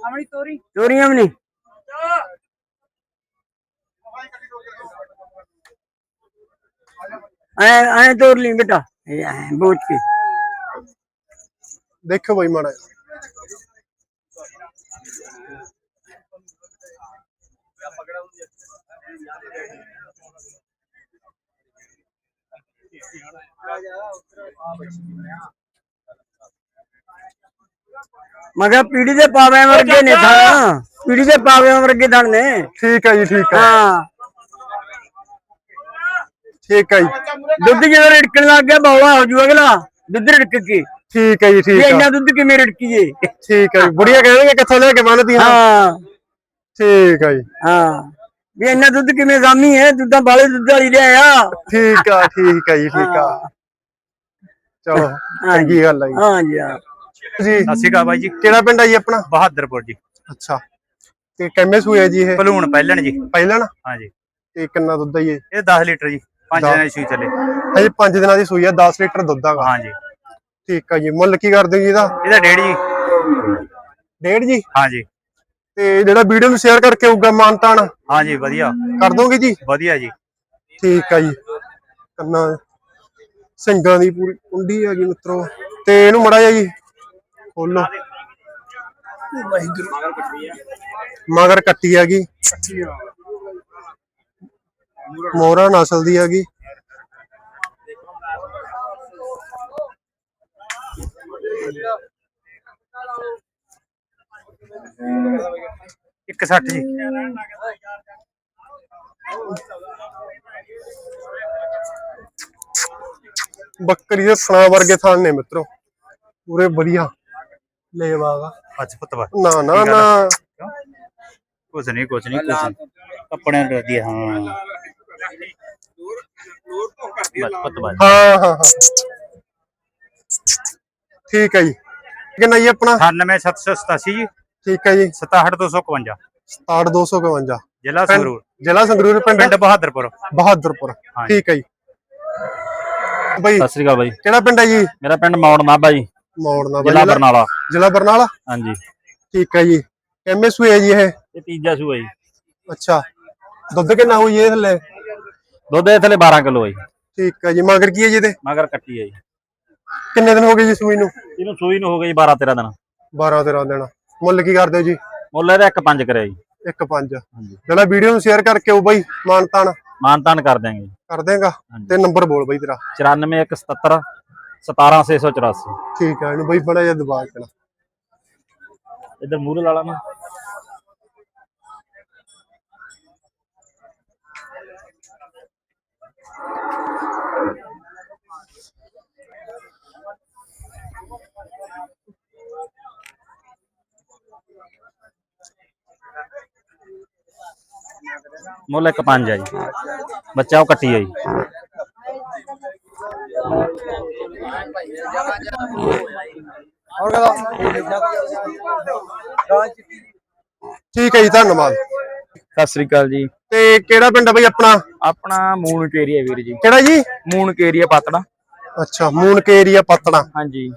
ਆਮਣੀ ਤੋਰੀ। ਚੋਰੀਆਂ ਵੀ ਨਹੀਂ। ਐ ਐ ਤੋੜ ਲਈ ਬੇਟਾ। ਇਹ ਐ ਬੋਝ ਕੇ। ਦੇਖੋ ਬਈ ਮਾੜਾ ਜਿਹਾ। ਮੈਂ ਕਿਹਾ ਪੀੜੀ ਦੇ ਪਾਵੇਂ ਵਰਗੇ ਨੇ ਥਾਂ। ਪੀੜੀ ਦੇ ਪਾਵੇਂ ਵਰਗੇ ਥਣ ਨੇ। ਠੀਕ ਹੈ ਜੀ ਠੀਕ ਹੈ ਹਾਂ। ਠੀਕ ਹੈ ਜੀ। ਦੁੱਧ ਜਦੋਂ ਰਿੜਕਣ ਲੱਗ ਗਿਆ? ਬੌਲਾ ਹੋ ਜੂ ਅਗਲਾ। ਦੁੱਧ ਰਿੜਕ ਕੇ। ਠੀਕ ਹੈ ਜੀ ਵੀ ਠੀਕ ਹੈ। ਇੰਨਾ ਦੁੱਧ ਕਿਵੇਂ ਰਿੜਕੀਏ ਠੀਕ ਹੈ ਜੀ। ਬੁੜੀਆਂ ਕਹਿਣਗੇ ਕਿੱਥੋਂ ਲੈ ਕੇ ਬੰਨਦੀਆਂ ਹਾਂ। ਠੀਕ ਹੈ ਜੀ। ਹਾਂ। ਵੀ ਇੰਨਾ ਦੁੱਧ ਕਿਵੇਂ ਸਾਮੀ ਹੈ ਤਾਂ ਬਾਲੇ ਦੁੱਧ ਵਾਲੀ ਲਿਆਇਆ ਠੀਕ ਆ ਠੀਕ ਹੈ ਜੀ ਠੀਕ ਆ। ਚਲੋ ਚੰਗੀ ਗੱਲ ਹੈ ਜੀ। ਹਾਂ ਜੀ ਹਾਂ। ਜੀ ਸਤਿ ਸ਼੍ਰੀ ਅਕਾਲ ਬਾਈ ਜੀ। ਕਿਹੜਾ ਪਿੰਡ ਹੈ ਜੀ ਆਪਣਾ? ਬਹਾਦਰਪੁਰ ਜੀ। ਅੱਛਾ। ਤੇ ਕਿੰਨੇ ਸੂਏ ਜੀ ਇਹ? ਭਲੂਣ ਪਹਿਲਣ ਜੀ। ਪਹਿਲਾਂ ਨਾ ਹਾਂਜੀ ਤੇ ਕਿੰਨਾ ਦੁੱਧ ਹੈ ਜੀ ਇਹ? ਇਹ 10 ਲੀਟਰ ਜੀ। ਪੰਜ ਦਸ। ਦਿਨਾਂ ਦੀ ਸੂਈ ਚੱਲੇ। ਹਜੇ 5 ਦਿਨਾਂ ਦੀ ਸੂਈ ਆ 10 ਲੀਟਰ ਦੁੱਧ ਹੈਗਾ ਹਾਂਜੀ। ਠੀਕ ਆ ਜੀ ਮੁੱਲ ਕੀ ਕਰਦੇ ਜੀ ਇਹਦਾ? ਇਹਦਾ ਡੇਢ ਜੀ। ਡੇਢ ਜੀ? ਹਾਂਜੀ। ਤੇ ਜਿਹੜਾ ਵੀਡੀਓ ਨੂੰ ਸ਼ੇਅਰ ਕਰਕੇ ਆਊਗਾ ਮਾਨਤਾਨ? ਹਾਂਜੀ ਵਧੀਆ। ਕਰ ਦੋਗੇ ਜੀ? ਵਧੀਆ ਜੀ। ਠੀਕ ਆ ਜੀ। ਕੰਨਾ ਸਿੰਘਾਂ ਦੀ ਪੂਰੀ ਕੁੰਡੀ ਹੈਗੀ ਮਿੱਤਰੋ। ਤੇ ਇਹਨੂੰ ਮੜਾ ਜਾ ਜੀ ਖੋਲੋ। ਮਗਰ ਕੱਟੀ ਹੈਗੀ ਮੋਰਾ ਨਸਲ ਦੀ ਹੈਗੀ ਇੱਕ 60 ਜੀ ਬੱਕਰੀ ਦੇ ਸਣਾ ਵਰਗੇ ਥਾਣ ਨੇ ਮਿੱਤਰੋ ਪੂਰੇ ਵਧੀਆ ਲੈ ਬਾਗਾ ਅੱਜ ਪੁੱਤਵਾ ਨਾ ਨਾ ਨਾ ਕੁਛ ਨਹੀਂ ਕੁਛ ਨਹੀਂ ਕੁਛ ਨੀ। ਕੱਪੜਿਆਂ ਦਾ ਵਧੀਆ ਹਾਂ ਬਸ ਪੁੱਤਵਾ ਹਾਂ ਹਾਂ ਹਾਂ ਠੀਕ ਹੈ ਜੀ। ਕਿੰਨਾ ਜੀ ਆਪਣਾ? 98787 ਜੀ। ਠੀਕ ਹੈ ਜੀ। 67251 6252 ਜ਼ਿਲ੍ਹਾ ਸੰਗਰੂਰ। ਜ਼ਿਲ੍ਹਾ ਸੰਗਰੂਰ ਪਿੰਡ ਬਹਾਦਰਪੁਰ। ਬਹਾਦਰਪੁਰ। ਠੀਕ ਹੈ ਜੀ। ਬਈ ਸਤਿ ਸ੍ਰੀ ਅਕਾਲ ਬਾਈ। ਕਿਹੜਾ ਪਿੰਡ ਹੈ ਜੀ? ਮੇਰਾ ਪਿੰਡ ਮੌੜ ਨਾਭਾ ਜੀ। ਮੋੜਨਾ ਜ਼ਿਲ੍ਹਾ ਬਰਨਾਲਾ। ਜ਼ਿਲ੍ਹਾ ਬਰਨਾਲਾ? ਹਾਂਜੀ। ਠੀਕ ਹੈ ਜੀ। ਕਿੰਨੇ ਸੂਏ ਜੀ ਇਹ? ਇਹ ਤੀਜਾ ਸੂਆ ਜੀ। ਅੱਛਾ। ਦੁੱਧ ਕਿੰਨਾ ਹੋਈ ਇਹ ਥੱਲੇ? ਦੁੱਧ ਇਹ ਥਲੇ 12 ਕਿਲੋ ਹੈ ਜੀ। ਠੀਕ ਹੈ ਜੀ। ਮਗਰ ਕੀ ਹੈ ਜੀ ਇਹਦੇ? ਮਗਰ ਕੱਟੀ ਹੈ ਜੀ। ਕਿੰਨੇ ਦਿਨ ਹੋ ਗਏ ਜੀ ਸੂਈ ਨੂੰ? ਇਹਨੂੰ ਸੂਈ ਨੂੰ ਹੋ ਗਈ 12 13 ਦਿਨ। 12 13 ਦਿਨ। ਮੁੱਲ ਕੀ ਕਰਦੇ ਹੋ ਜੀ? ਮੁੱਲ ਇਹਦਾ 1 5 ਕਰਿਆ ਜੀ। 1 5 ਹਾਂਜੀ। ਜਿਹੜਾ ਵੀਡੀਓ ਨੂੰ ਸ਼ੇਅਰ ਕਰਕੇ ਉਹ ਬਾਈ ਮਾਨਤਾਨ ਮਾਨਤਾਨ ਕਰ ਦਿਆਂਗੇ। ਕਰ ਦੇਗਾ। ਤੇ ਨੰਬਰ ਬੋਲ ਬਾਈ ਤੇਰਾ। 94177 17684 ਠੀਕ ਹੈ ਇਹਨੂੰ ਬਾਈ ਬੜਾ ਜਿਹਾ ਦਬਾ ਕੇ ਨਾ ਇੱਧਰ ਮੂਹਰੇ ਲਾ ਲਾ ਨਾ ਮੁੱਲ ਇੱਕ ਪੰਜ ਹੈ ਜੀ। ਬੱਚਾ ਉਹ ਕੱਟੀ ਹੈ ਜੀ। ਠੀਕ ਹੈ ਜੀ ਧੰਨਵਾਦ। ਸਤਿ ਸ੍ਰੀ ਅਕਾਲ ਜੀ। ਤੇ ਕਿਹੜਾ ਪਿੰਡ ਆ ਬਾਈ ਆਪਣਾ? ਆਪਣਾ ਮੂਨ ਕੇਰੀਆ ਵੀਰ ਜੀ। ਕਿਹੜਾ ਜੀ? ਮੂਨ ਕੇਰੀਆ ਪਾਤੜਾ। ਅੱਛਾ ਮੂਨਕੇ ਏਰੀਆ ਪਤਣਾ ਹਾਂਜੀ।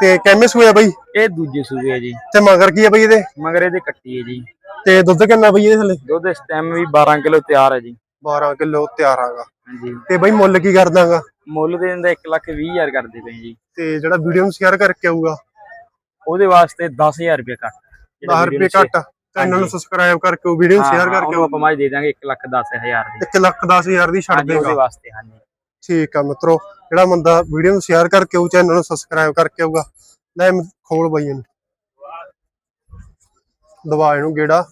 ਤੇ ਕਿੰਨੇ ਸੂਏ ਆ ਬਾਈ? ਇਹ ਦੂਜੇ ਸੂਏ ਹੈ ਜੀ। ਤੇ ਮਗਰ ਕੀ ਆ ਬਾਈ ਇਹਦੇ? ਮਗਰ ਇਹਦੇ ਕੱਟੀ ਹੈ ਜੀ। ਤੇ ਦੁੱਧ ਕਿੰਨਾ ਬਾਈ ਇਹਦੇ ਥੱਲੇ? ਦੁੱਧ ਇਸ ਟਾਈਮ ਵੀ 12 ਕਿਲੋ ਤਿਆਰ ਹੈ ਜੀ। 12 ਕਿਲੋ ਤਿਆਰ ਆਗਾ ਹਾਂਜੀ। ਤੇ ਬਾਈ ਮੁੱਲ ਕੀ ਕਰ ਦਾਂਗਾ ਮੁੱਲ ਦੇ ਦਿੰਦਾ 1 ਲੱਖ 20 ਹਜ਼ਾਰ ਕਰਦੇ ਪਏ ਜੀ। ਤੇ ਜਿਹੜਾ ਵੀਡੀਓ ਨੂੰ ਸ਼ੇਅਰ ਕਰਕੇ ਆਊਗਾ? ਉਹਦੇ ਵਾਸਤੇ 10000 ਰੁਪਏ ਘੱਟ। 10 ਰੁਪਏ ਘੱਟ। ਚੈਨਲ ਨੂੰ ਸਬਸਕ੍ਰਾਈਬ ਕਰਕੇ ਉਹ ਵੀਡੀਓ ਸ਼ੇਅਰ ਕਰਕੇ ਆਪਾਂ ਮਾਜ ਦੇ ਦਾਂਗੇ 1 ਲੱਖ 10000 ਦੀ। 1 ਲੱਖ 10000 ਦੀ ਛੱਡ ਹਾਂਜੀ ਉਹਦੇ ਦੇਗਾ। ਵਾਸਤੇ ਹਾਂਜੀ। ਠੀਕ ਆ ਮਿੱਤਰੋ ਜਿਹੜਾ ਬੰਦਾ ਵੀਡੀਓ ਨੂੰ ਸ਼ੇਅਰ ਕਰਕੇ ਉਹ ਚੈਨਲ ਨੂੰ ਸਬਸਕ੍ਰਾਈਬ ਕਰਕੇ ਆਊਗਾ। ਲੈ ਖੋਲ ਬਾਈ ਇਹਨੂੰ। ਦਬਾ ਇਹਨੂੰ ਗੇੜਾ।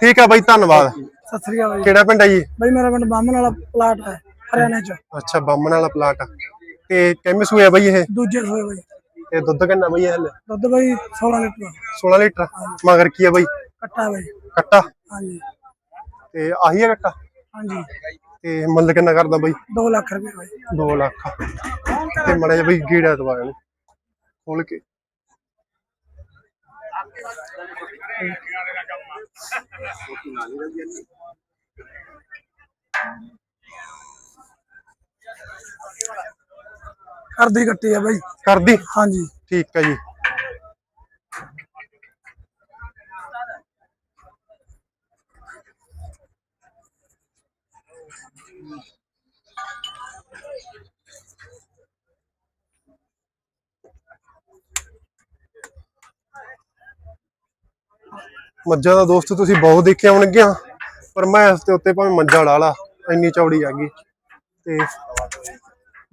ਠੀਕ ਹੈ ਬਾਈ ਧੰਨਵਾਦ। ਸਤਿ ਸ੍ਰੀ ਅਕਾਲ ਬਾਈ ਕਿਹੜਾ ਪਿੰਡ ਹੈ ਜੀ? ਬਾਈ ਮੇਰਾ ਪਿੰਡ ਬਾਮਣ ਵਾਲਾ ਪਲਾਟ ਹੈ ਹਰਿਆਣਾ ਚ। ਅੱਛਾ ਬਾਮਣ ਵਾਲਾ ਪਲਾਟ। ਤੇ ਕਿੰਨੇ ਸੂਏ ਆ ਬਾਈ ਇਹ? ਦੂਜੇ ਸੋਏ ਬਾਈ। ਤੇ ਦੁੱਧ ਕਿੰਨਾ ਬਾਈ ਇਹ ਹਲੇ? ਦੁੱਧ ਬਾਈ 16 ਲੀਟਰ 16 ਲੀਟਰ ਮਗਰ ਕੀ ਆ ਬਾਈ? ਕੱਟਾ ਬਾਈ। ਕੱਟਾ? ਹਾਂਜੀ। ਤੇ ਆਹੀ ਆ ਕੱਟਾ? ਹਾਂਜੀ। ਤੇ ਮੁੱਲ ਕਿੰਨਾ ਕਰਦਾ ਬਾਈ? 2 ਲੱਖ ਰੁਪਏ ਬਾਈ। 2 ਲੱਖ ਤੇ ਮੜਾ ਜਿਹਾ ਬਾਈ ਗੀੜਾ ਦਵਾ ਇਹਨੂੰ। ਖੋਲ ਕੇ। ਕਰਦੀ ਕੱਟੀ ਆ ਬਾਈ। ਕਰਦੀ ਹਾਂਜੀ। ਠੀਕ ਹੈ ਜੀ। ਮੱਝਾਂ ਦਾ ਦੋਸਤ ਤੁਸੀਂ ਬਹੁਤ ਦੇਖਿਆ ਹੋਣਗੀਆਂ। ਪਰ ਮੈਂ ਇਸ ਦੇ ਉੱਤੇ ਭਾਵੇਂ ਮੰਜਾ ਲਾ ਲਾ ਇੰਨੀ ਚੌੜੀ ਹੈਗੀ ਤੇ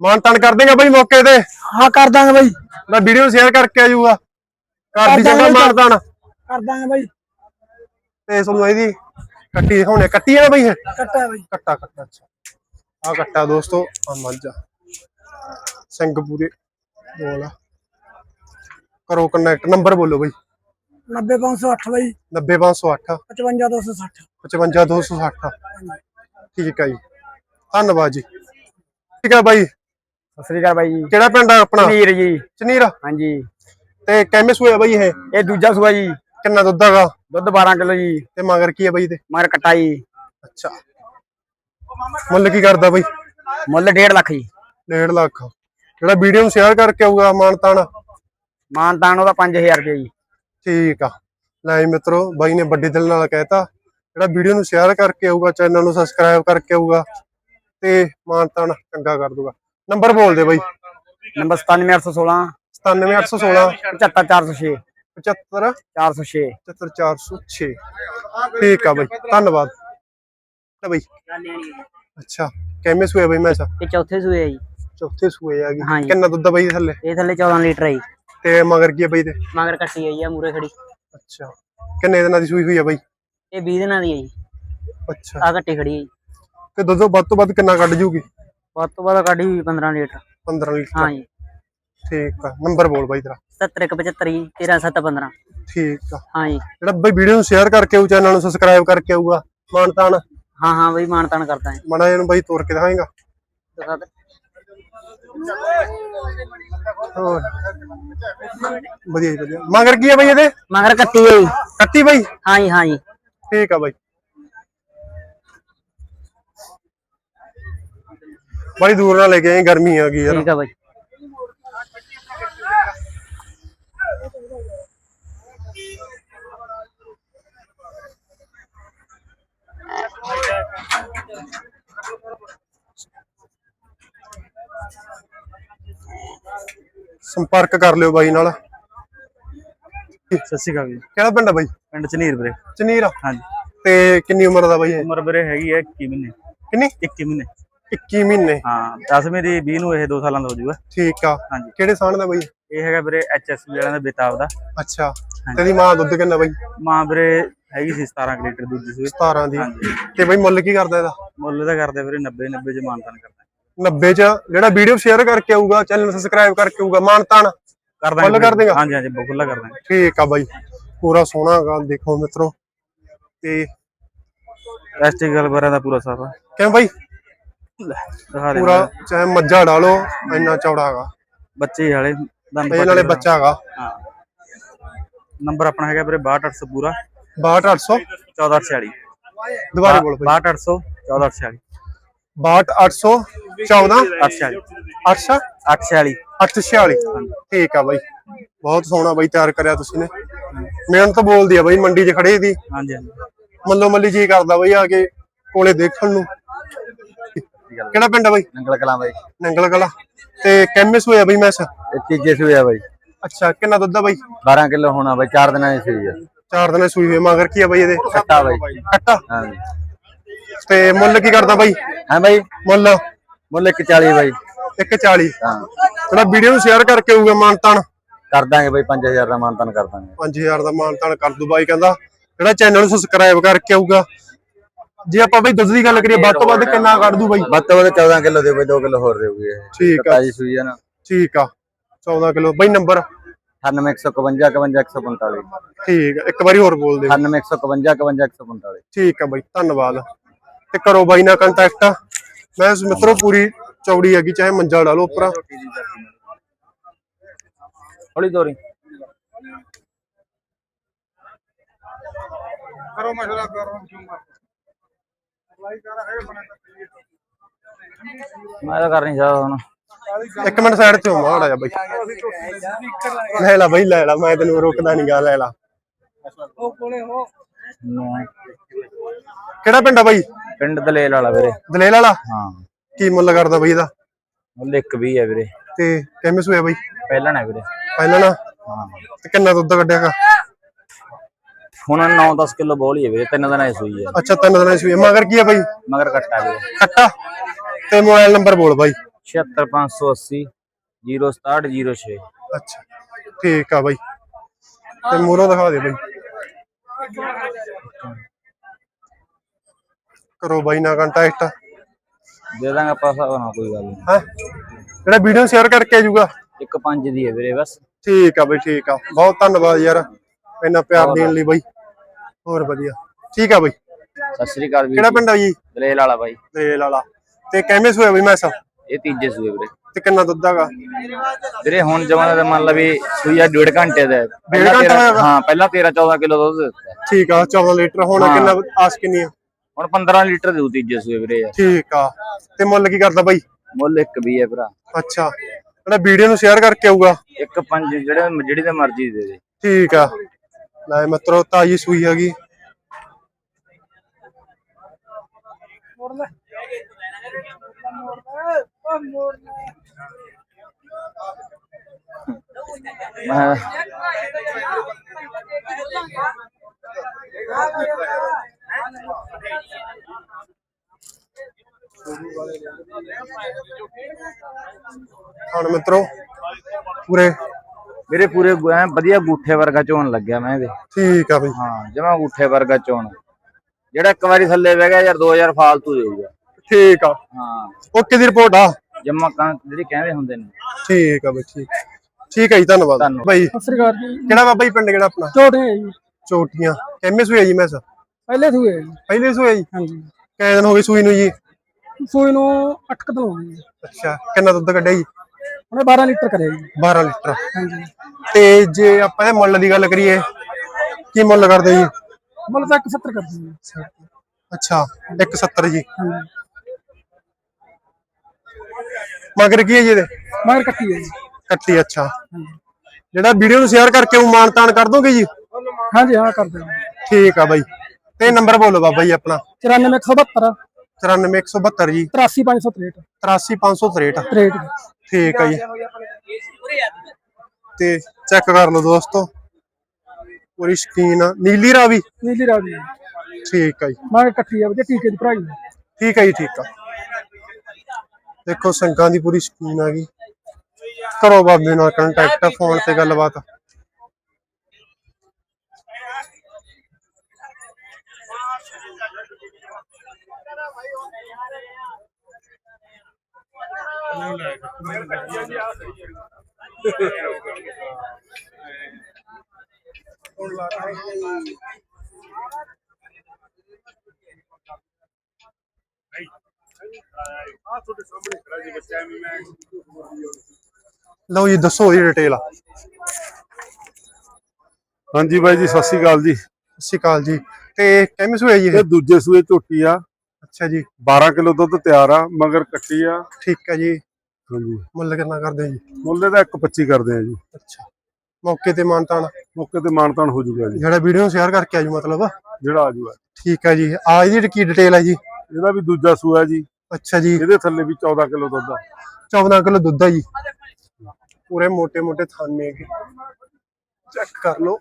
ਮਾਨ ਤਾਨ ਕਰ ਦੇਗਾ ਬਈ ਮੌਕੇ ਤੇ? ਹਾਂ ਕਰ ਦਾਂਗੇ ਬਾਈ। ਮੈਂ ਵੀਡੀਓ ਸ਼ੇਅਰ ਕਰਕੇ ਆ ਜਾਊਗਾ ਕਰ ਦੀ ਦਾਂਗੇ ਮਾਨ ਤਾਨ ਕਰ ਦਾਂਗੇ ਬਾਈ। ਤੇ ਤੁਹਾਨੂੰ ਇਹਦੀ ਕੱਟੀ ਦਿਖਾਉਣੇ ਕੱਟੀ ਹੈ ਨਾ ਬਈ ਕੱਟਾ ਬਾਈ। ਕੱਟਾ ਕੱਟਾ ਅੱਛਾ। ਆ ਕੱਟਾ ਦੋਸਤੋ ਆ। ਮੱਝਾ ਸਿੰਘ ਪੂਰੇ ਬੋਲਾ ਕਰੋ ਕਨੈਕਟ ਨੰਬਰ ਬੋਲੋ ਬਈ। 90508 ਬਾਈ। 90508 55260 55260 ਠੀਕ ਆ ਜੀ। ਧੰਨਵਾਦ ਜੀ। ਠੀਕ ਆ ਬਾਈ। ਸਤਿ ਸ੍ਰੀ ਅਕਾਲ ਬਾਈ ਜੀ। ਕਿਹੜਾ ਪਿੰਡ ਆ ਆਪਣਾ? ਪਨੀਰ ਜੀ। ਚਨੀਰ। ਹਾਂਜੀ। ਤੇ ਕਿੰਨੇ ਸੂਏ ਆ ਬਾਈ ਇਹ? ਇਹ ਦੂਜਾ ਸੂਆ ਜੀ। ਕਿੰਨਾ ਦੁੱਧ ਹੈਗਾ? ਦੁੱਧ 12 ਕਿਲੋ ਜੀ। ਤੇ ਮਗਰ ਕੀ ਆ ਬਾਈ ਦੇ ਮਗਰ ਕਟਾਈ। ਅੱਛਾ। ਮੁੱਲ ਕੀ ਕਰਦਾ ਬਾਈ? ਮੁੱਲ 1.5 ਲੱਖ ਜੀ। 1.5 ਲੱਖ। ਜਿਹੜਾ ਵੀਡੀਓ ਨੂੰ ਸ਼ੇਅਰ ਕਰਕੇ ਆਊਗਾ ਮਾਨਤਾਨ? ਉਹਦਾ 5000 ਰੁਪਏ ਜੀ। ਠੀਕ ਆ। ਲੈ ਮਿੱਤਰੋ ਬਾਈ ਨੇ ਵੱਡੇ ਦਿਲ ਨਾਲ ਕਹਿਤਾ। ਜਿਹੜਾ ਵੀਡੀਓ ਨੂੰ ਸ਼ੇਅਰ ਕਰਕੇ ਆਊਗਾ ਚੈਨਲ ਨੂੰ ਸਬਸਕ੍ਰਾਈਬ ਕਰਕੇ ਆਊਗਾ ਤੇ ਮਾਨਤਾਨ ਚੰਗਾ ਕਰ ਦੂਗਾ। ਨੰਬਰ ਬੋਲ ਦੇ ਬਾਈ। ਨੰਬਰ 97816 97816 75406 75 406 74406 ਠੀਕ ਆ ਬਾਈ ਧੰਨਵਾਦ। ਲੈ ਬਾਈ। ਅੱਛਾ ਕਿੰਨੇ ਸੂਏ ਬਾਈ ਮੈਂ ਇਹ ਚੌਥੇ ਸੂਏ ਆ ਜੀ। ਚੌਥੇ ਸੂਏ ਆ ਗਈ। ਕਿੰਨਾ ਦੁੱਧ ਆ ਬਾਈ ਥੱਲੇ? ਇਹ ਥੱਲੇ 14 ਲੀਟਰ ਆ ਜੀ। ਤੇ ਮਗਰ ਕੀ ਆ ਬਾਈ ਦੇ ਮਗਰ ਕੱਟੀ ਹੋਈ ਆ ਮੂਰੇ ਖੜੀ। ਅੱਛਾ। ਕਿੰਨੇ ਦਿਨਾਂ ਦੀ ਸੂਈ ਹੋਈ ਆ ਬਾਈ? ਇਹ 20 ਦਿਨਾਂ ਦੀ ਆ ਜੀ। ਅੱਛਾ। ਆ ਕੱਟੀ ਖੜੀ ਜੀ। ਤੇ ਦੁੱਧ ਵੱਧ ਤੋਂ ਵੱਧ ਕਿੰਨਾ ਕੱਢ ਜੂਗੀ? ਵੱਧ ਤੋਂ ਵੱਧ ਕੱਢੀ ਹੋਈ 15 ਲੀਟਰ। 15 ਲੀਟਰ। ਹਾਂ ਜੀ। ਠੀਕ ਆ। ਨੰਬਰ ਬੋਲ ਬਾਈ ਤੇਰਾ। 7175 ਜੀ 13715 ਠੀਕ ਆ। ਹਾਂ ਜੀ। ਜਿਹੜਾ ਬਾਈ ਵੀਡੀਓ ਨੂੰ ਸ਼ੇਅਰ ਕਰਕੇ ਆਊ ਚੈਨਲ ਨੂੰ ਸਬਸਕ੍ਰਾਈਬ ਕਰਕੇ ਆਊਗਾ। ਮਾਨਤਾਨ। ਹਾਂ ਹਾਂ ਬਈ ਮਾਨਤਾਨ ਕਰਦਾ ਹੈ ਮੜਾ ਇਹਨੂੰ ਬਾਈ ਤੋੜ ਕੇ ਦਿਖਾਏਗਾ। ਦਿਖਾ ਦੇ। ਹੋਰ। ਵਧੀਆ ਜੀ ਵਧੀਆ। ਮਗਰ ਕੀ ਆ ਬਾਈ ਇਹਦੇ? ਮਗਰ ਕੱਟੀ ਆ ਜੀ। ਕੱਟੀ ਬਾਈ? ਹਾਂ ਜੀ ਹਾਂ ਜੀ ਠੀਕ ਆ ਬਾਈ। ਬੜੀ ਦੂਰ ਨਾਲ ਲੈ ਕੇ ਆਏ ਗਰਮੀ ਆ ਗਈ ਯਾਰ। ਠੀਕ ਆ ਬਾਈ। ਸੰਪਰਕ ਕਰ ਲਿਓ ਬਾਈ ਨਾਲ। ਸਤਿ ਸ਼੍ਰੀ ਅਕਾਲ ਜੀ। ਕਿਹੜਾ ਪਿੰਡ ਆ ਬਾਈ? ਪਿੰਡ ਚਨੀਰ ਵੀਰੇ। ਚਨੀਰ ਹਾਂਜੀ। ਤੇ ਕਿੰਨੀ ਉਮਰ ਦਾ ਬਾਈ ਇਹ? ਉਮਰ ਵੀਰੇ ਹੈਗੀ ਹੈ 21 ਮਹੀਨੇ। ਕਿੰਨੀ? 21 ਮਹੀਨੇ। 21 ਮਹੀਨੇ। ਹਾਂ 10ਵੀਂ ਦੀ 20 ਨੂੰ ਇਹ 2 ਸਾਲਾਂ ਦਾ ਹੋ ਜਾਊਗਾ ਠੀਕ ਆ। ਹਾਂਜੀ। ਕਿਹੜੇ ਸਾਣ ਦਾ ਬਾਈ? ਇਹ ਹੈਗਾ ਵੀਰੇ ਐਚਐਸਬੀ ਵਾਲਿਆਂ ਦਾ ਬੇਤਾਬ ਦਾ। ਅੱਛਾ। ਤੇਰੀ ਮਾਂ ਦੁੱਧ ਕਿੰਨਾ ਬਾਈ? ਮਾਂ ਵੀਰੇ ਹੈਗੀ ਸੀ 17 ਕੁ ਲੀਟਰ ਦੂਜੀ ਸੂਈ 17 ਦੀ। ਤੇ ਬਾਈ ਮੁੱਲ ਕੀ ਕਰਦਾ ਇਹਦਾ? ਮੁੱਲ ਦਾ ਕਰਦੇ ਵੀਰੇ 90 90 ਚ ਮਾਨਤਾਨ ਕਰਦਾ। 90 ਚ ਜਿਹੜਾ ਵੀਡੀਓ ਸ਼ੇਅਰ ਕਰਕੇ ਆਊਗਾ ਚੈਨਲ ਨੂੰ ਸਬਸਕ੍ਰਾਈਬ ਕਰਕੇ ਆਊਗਾ ਮਾਨਤਾਨ ਕਰ ਮੁੱਲ ਕਰ ਦੇਗਾ? ਹਾਂਜੀ ਹਾਂਜੀ ਬੁੱਕਲਾ ਕਰ ਦਾਂਗੇ। ਠੀਕ ਆ ਬਾਈ। ਪੂਰਾ ਸੋਹਣਾ ਹੈਗਾ ਦੇਖੋ ਮਿੱਤਰੋ। ਤੇ ਐਸਟੀ ਗੱਲ ਬਾਰੇ ਦਾ ਪੂਰਾ ਸਾਫ਼ ਆ। ਕਿਵੇਂ ਬਾਈ? ਪੂਰਾ ਚਾਹੇ ਮੱਝਾ ਡਾਲੋ ਇੰਨਾ ਚੌੜਾ ਹੈਗਾ ਬੱਚੇ ਵਾਲੇ ਦੰਦ ਇਹ ਨਾਲੇ ਬੱਚਾ ਹੈਗਾ ਹਾਂ। ਨੰਬਰ ਆਪਣਾ ਹੈਗਾ ਵੀਰੇ 62800 ਪੂਰਾ। 62800 1446 ਦੁਬਾਰਾ ਬੋਲ ਬਾਈ। 62800 1446 62800 14 846 ਅੱਛਾ 846 846 ਠੀਕ ਆ ਬਾਈ। ਬਹੁਤ ਸੋਹਣਾ ਬਾਈ ਤਿਆਰ ਕਰਿਆ ਤੁਸੀਂ ਨੇ। ਮਿਹਨਤ ਬੋਲਦੀ ਆ ਬਾਈ ਮੰਡੀ 'ਚ ਖੜੇ ਦੀ ਹਾਂਜੀ ਹਾਂਜੀ। ਮੱਲੋ ਮੱਲੀ ਜੀ ਕਰਦਾ ਬਾਈ ਆ ਕੇ ਕੋਲੇ ਦੇਖਣ ਨੂੰ। ਕਿਹੜਾ ਪਿੰਡ ਆ ਬਾਈ? ਨੰਗਲ ਕਲਾਂ ਬਾਈ। ਨੰਗਲ ਕਲਾ। ਤੇ ਕੈਮਿਸ ਹੋਇਆ ਬਾਈ ਮੈਸ? ਤੀਜੇ ਸੂਏ ਆ ਬਾਈ। ਅੱਛਾ ਕਿੰਨਾ ਦੁੱਧ ਆ ਬਾਈ? 12 ਕਿਲੋ ਹੋਣਾ ਬਾਈ 4 ਦਿਨਾਂ ਦੀ ਸੂਈ ਆ। ਚਾਰ ਦਿਨੇ ਸੂਈ ਮਗਰ ਕੀ ਆ ਬਾਈ ਇਹਦੇ? ਕੱਟਾ ਬਾਈ। ਕੱਟਾ ਹਾਂਜੀ। ਤੇ ਮੁੱਲ ਕੀ ਕਰਦਾ ਬਾਈ? ਹਾਂ ਬਾਈ। ਮੁੱਲ? ਮੁੱਲ 140 ਬਾਈ। 140 ਹਾਂ। ਜਿਹੜਾ ਵੀਡੀਓ ਨੂੰ ਸ਼ੇਅਰ ਕਰਕੇ ਆਊਗਾ ਮਾਨਤਾਨ। ਕਰ ਦਾਂਗੇ ਬਾਈ 5000 ਦਾ ਮਾਨਤਨ ਕਰ ਦਾਂਗੇ। 5000 ਦਾ ਮਾਨਤਾਨ ਕਰ ਦੂ ਬਾਈ ਕਹਿੰਦਾ। ਜਿਹੜਾ ਚੈਨਲ ਨੂੰ ਸਬਸਕ੍ਰਾਈਬ ਕਰਕੇ ਆਊਗਾ। ਜੇ ਆਪਾਂ ਬਈ ਦੁੱਧ ਦੀ ਗੱਲ ਕਰੀਏ ਵੱਧ ਤੋਂ ਵੱਧ ਕਿੰਨਾ ਕੱਢ ਦੂ ਬਾਈ? ਵੱਧ ਤੋਂ ਵੱਧ 14 ਕਿਲੋ ਦੇ ਬਾਈ 2 ਕਿਲੋ ਹੋਰ ਦੇਊਗੀ ਇਹ। ਠੀਕ ਆ। ਤਾਜੀ ਸੂਈ ਆ ਨਾ। ਠੀਕ ਆ। 14 ਕਿਲੋ। ਬਾਈ ਨੰਬਰ? 9151 51 145 ਠੀਕ ਆ। ਇੱਕ ਵਾਰੀ ਹੋਰ ਬੋਲ ਦਿਓ। 9151 51 145 ਠੀਕ ਆ ਬਾਈ। ਧੰਨਵਾਦ। ਤੇ ਕਰੋ ਬਾਈ ਨਾਲ ਕੰਟੈਕਟ ਮੈਂ ਇਸ ਮਿੱਤਰੋ ਪੂਰੀ ਚੌੜੀ ਹੈਗੀ ਚਾਹੇ ਮੰਜਾ ਡਾ ਲਓ ਉੱਪਰ। ਹੌਲੀ ਦੋਰੀ। ਕਰੋ ਮਸਲਾ ਕਰੋ। ਮੈਂ ਤਾਂ ਕਰ ਨਹੀਂ ਸਕਦਾ ਹੁਣ। ਇੱਕ ਮਿੰਟ ਸਾਈਡ ਤੇ ਹੋ ਮਾੜਾ ਜਾ ਬਾਈ। ਲੈ ਲਾ ਬਾਈ ਲੈ ਲਾ। ਮੈਂ ਤੈਨੂੰ ਰੋਕਦਾ ਨਹੀਂ ਗਾ ਲੈ ਲਾ। ਕਿਹੜਾ ਪਿੰਡ ਆ ਬਾਈ? ਪਿੰਡ ਦਲੇਲ ਵਾਲਾ ਵੀਰੇ। ਦਲੇਲ ਵਾਲਾ? ਹਾਂ। ਕੀ ਮੁੱਲ ਕਰਦਾ ਬਾਈ ਇਹਦਾ? ਮੁੱਲ ਇੱਕ ਵੀ ਹੈ ਵੀਰੇ। ਤੇ ਕਿਵੇਂ ਸੂਇਆ ਬਾਈ? ਪਹਿਲਾਂ ਨਾ ਵੀਰੇ। ਪਹਿਲਾਂ ਨਾ? ਹਾਂ। ਤੇ ਕਿੰਨਾ ਦੁੱਧ ਕੱਢਿਆਗਾ ਹੁਣ 9-10 ਕਿਲੋ ਬੋਲੀ ਹੈ ਵੀਰੇ ਤਿੰਨ ਦਿਨਾਂ ਦੀ ਸੂਈ ਹੈ ਅੱਛਾ ਤਿੰਨ ਦਿਨਾਂ ਦੀ ਸੂਈ ਮਗਰ ਕੀ ਆ ਬਾਈ? ਮਗਰ ਕੱਟਾ ਵੀਰੇ। ਖੱਟਾ ਤੇ ਮੋਬਾਈਲ ਨੰਬਰ ਬੋਲ ਬਾਈ। 76580 06706 ਅੱਛਾ ਠੀਕ ਆ ਬਾਈ। ਤੇ ਮੂਰੋਂ ਦਿਖਾ ਦੇ ਬਾਈ। ਕਰੋ ਬਾਈ ਨਾਲ ਕੰਟੈਕਟ ਦੇ ਦਾਂਗੇ ਆਪਾਂ ਹਿਸਾਬ ਨਾਲ ਕੋਈ ਗੱਲ ਨਹੀਂ। ਹੈ? ਜਿਹੜਾ ਵੀਡੀਓ ਸ਼ੇਅਰ ਕਰਕੇ ਆ ਜਾਊਗਾ ਇੱਕ ਪੰਜ ਦੀ ਹੈ ਵੀਰੇ ਬਸ। ਠੀਕ ਆ ਬਈ ਠੀਕ ਆ। ਬਹੁਤ ਧੰਨਵਾਦ ਯਾਰ ਇੰਨਾ ਪਿਆਰ ਦੇਣ ਲਈ ਬਾਈ। ਹੋਰ ਵਧੀਆ। ਠੀਕ ਆ ਬਾਈ। ਸਤਿ ਸ੍ਰੀ ਅਕਾਲ ਵੀਰ ਕਿਹੜਾ ਪਿੰਡ ਆ ਜੀ? ਦਲੇਲ ਵਾਲਾ ਬਾਈ। ਰੇਲ ਵਾਲਾ। ਤੇ ਕਿਵੇਂ ਸੋਇਆ ਬਈ ਮੈਸ? ਇਹ ਤੀਜੇ ਸੂਏ ਵੀਰੇ। ਤੇ ਕਿੰਨਾ ਦੁੱਧ ਹੈਗਾ? ਵੀਰੇ ਹੁਣ ਜਮਾਨਾ ਦਾ ਮੰਨ ਲਾ ਵੀ ਸੂਈਆ ਡੇਢ ਘੰਟੇ ਦਾ ਹੈ। ਪਹਿਲਾਂ ਘੰਟਾ? ਹਾਂ ਪਹਿਲਾਂ 13 14 ਕਿਲੋ ਦੁੱਧ। ਠੀਕ ਆ 14 ਲੀਟਰ। ਹੁਣ। ਕਿੰਨਾ ਆਸ ਕਿੰਨੀ ਆ? ਹੁਣ 15 ਲੀਟਰ ਦੇਊ ਤੀਜੇ ਸੂਏ ਵੀਰੇ ਯਾਰ। ਠੀਕ ਆ। ਤੇ ਮੁੱਲ ਕੀ ਕਰਦਾ ਬਾਈ? ਮੁੱਲ ਇੱਕ ਵੀ ਹੈ ਭਰਾ। ਅੱਛਾ। ਜਿਹੜਾ ਵੀਡੀਓ ਨੂੰ ਸ਼ੇਅਰ ਕਰਕੇ ਆਊਗਾ? ਇੱਕ ਪੰਜ ਜਿਹੜੇ ਜਿਹੜੀ ਤੇ ਮਰਜ਼ੀ ਦੇ ਦੇ। ਠੀਕ ਆ। ਲੈ ਮਿੱਤਰੋ ਤਾਜੀ ਸੂਈ ਹੈਗੀ। ਮੈਂ ਹੁਣ ਮਿੱਤਰੋ ਪੂਰੇ? ਵੀਰੇ ਪੂਰੇ ਐਨ ਵਧੀਆ ਗੂਠੇ ਵਰਗਾ ਚੋਣ ਲੱਗਿਆ ਮੈਂ ਇਹਦੇ। ਠੀਕ ਆ ਬਈ। ਹਾਂ ਜਮਾ ਗੂਠੇ ਵਰਗਾ ਚੋਣ। ਜਿਹੜਾ ਇੱਕ ਵਾਰੀ ਥੱਲੇ ਬਹਿ ਗਿਆ ਯਾਰ 2000 ਫਾਲਤੂ ਦੇਊਗਾ ਠੀਕ ਆ। ਹਾਂ। ਓਕੇ ਦੀ ਰਿਪੋਰਟ ਆ। ਜਮਾ ਕਾਂ ਜਿਹੜੀ ਕਹਿੰਦੇ ਹੁੰਦੇ ਨੇ। ਠੀਕ ਆ ਬਈ ਠੀਕ। ਠੀਕ ਆ ਜੀ ਧੰਨਵਾਦ। ਬਾਈ ਸਤਿ ਸ੍ਰੀ ਅਕਾਲ ਜੀ। ਕਿਹੜਾ ਬਾਬਾ ਜੀ ਪਿੰਡ ਕਿਹੜਾ ਆਪਣਾ? ਹੈ ਜੀ। ਚੋਟੀਆਂ। ਸੂਏ ਜੀ ਮੈਸ ਪਹਿਲੇ ਸੂਏ ਜੀ। ਪਹਿਲੇ ਸੂਏ ਜੀ? ਹਾਂਜੀ। ਕਿੰਨੇ ਦਿਨ ਹੋ ਗਏ ਸੂਈ ਨੂੰ ਜੀ? ਸੂਈ ਨੂੰ 8 ਦਿਨ ਹੋ ਗਏ। ਜੀ ਅੱਛਾ ਕਿੰਨਾ ਦੁੱਧ ਕੱਢਿਆ ਜੀ? ਉਹਨੇ 12 ਲੀਟਰ ਕਰਿਆ ਜੀ। 12 ਲੀਟਰ। ਹਾਂਜੀ। ਤੇ ਜੇ ਆਪਾਂ ਇਹ ਮੁੱਲ ਦੀ ਗੱਲ ਕਰੀਏ ਕੀ ਮੁੱਲ ਕਰਦੇ ਜੀ? ਮੁੱਲ ਤਾਂ 170 ਕਰਦੇ ਜੀ। ਅੱਛਾ 170 ਜੀ। ਹਾਂਜੀ। ਮਗਰ ਕੀ ਹੈ ਜੀ ਇਹਦੇ? ਮਗਰ ਕੱਟੀ ਹੈ ਜੀ। ਕੱਟੀ ਅੱਛਾ। ਜਿਹੜਾ ਵੀਡੀਓ ਨੂੰ ਸ਼ੇਅਰ ਕਰਕੇ ਉਹ ਮਾਨ ਤਾਨ ਕਰ ਦੋਗੇ ਜੀ? ਹਾਂਜੀ ਹਾਂ ਕਰਦੇ ਜੀ ਠੀਕ ਆ ਬਾਈ। ਤੇ ਨੰਬਰ ਬੋਲੋ ਬਾਬਾ ਜੀ ਆਪਣਾ। 94172 94172 ਜੀ। 83563 83563 63 ਠੀਕ ਆ ਜੀ। ਤੇ ਚੈੱਕ ਕਰ ਲਓ ਦੋਸਤੋ। ਪੂਰੀ ਸ਼ਕੀਨ ਆ। ਨੀਲੀ ਰਾਵੀ। ਨੀਲੀ ਰਾਵੀ। ਠੀਕ ਆ ਜੀ। ਮਗਰ ਕੱਟੀ ਹੈ ਵਧੀਆ ਟੀਕੇ ਦੀ ਭਰਾਈ ਹੈ ਠੀਕ ਆ ਜੀ ਠੀਕ ਆ। ਦੇਖੋ ਸੰਗਾਂ ਦੀ ਪੂਰੀ ਸ਼ਕੀਨ ਆ ਗਈ। ਕਰੋ ਬਾਬੇ ਨਾਲ ਕੰਟੈਕਟ ਫੋਨ ਤੇ ਗੱਲਬਾਤ। ਲਓ ਜੀ ਦੱਸੋ ਉਹਦੀ ਡਿਟੇਲ ਹਾਂਜੀ ਬਾਈ ਜੀ ਸਤਿ ਸ਼੍ਰੀ ਅਕਾਲ ਜੀ। ਸਤਿ ਸ਼੍ਰੀ ਅਕਾਲ ਜੀ। ਤੇ ਕਿਵੇਂ ਸੂਏ ਜੀ ਇਹ? ਇਹ ਦੂਜੇ ਸੂਏ ਝੋਟੀ ਆ। ਅੱਛਾ ਜੀ। 12 ਕਿਲੋ ਦੁੱਧ ਤਿਆਰ ਆ ਮਗਰ ਕੱਟੀ ਆ। ਠੀਕ ਆ ਜੀ। ਹਾਂਜੀ। ਮੁੱਲ ਕਿੰਨਾ ਕਰਦੇ ਜੀ? ਮੁੱਲ ਇਹਦਾ 1.25 ਕਰਦੇ ਆ ਜੀ। ਅੱਛਾ। ਮੌਕੇ ਤੇ ਮਾਨਤਾਨ ਮੌਕੇ ਤੇ ਮਾਨਤਾਨ ਹੋ ਜੂਗਾ ਜੀ। ਜਿਹੜਾ ਵੀਡੀਓ ਸ਼ੇਅਰ ਕਰਕੇ ਆ ਜੂ ਮਤਲਬ? ਜਿਹੜਾ ਆ। ਜੂਗਾ ਠੀਕ ਆ ਜੀ। ਆ ਇਹਦੀ ਕੀ ਡਿਟੇਲ ਆ ਜੀ? ਇਹਦਾ ਵੀ ਦੂਜਾ ਸੂਆ ਜੀ। ਅੱਛਾ ਜੀ। ਇਹਦੇ ਥੱਲੇ ਵੀ 14 ਕਿਲੋ ਦੁੱਧ ਆ। 14 ਕਿਲੋ ਦੁੱਧ ਆ ਜੀ। ਪੂਰੇ ਮੋٹے ਮੋٹے ਥਾਨੇ ਚੈੱਕ ਕਰ ਲੋ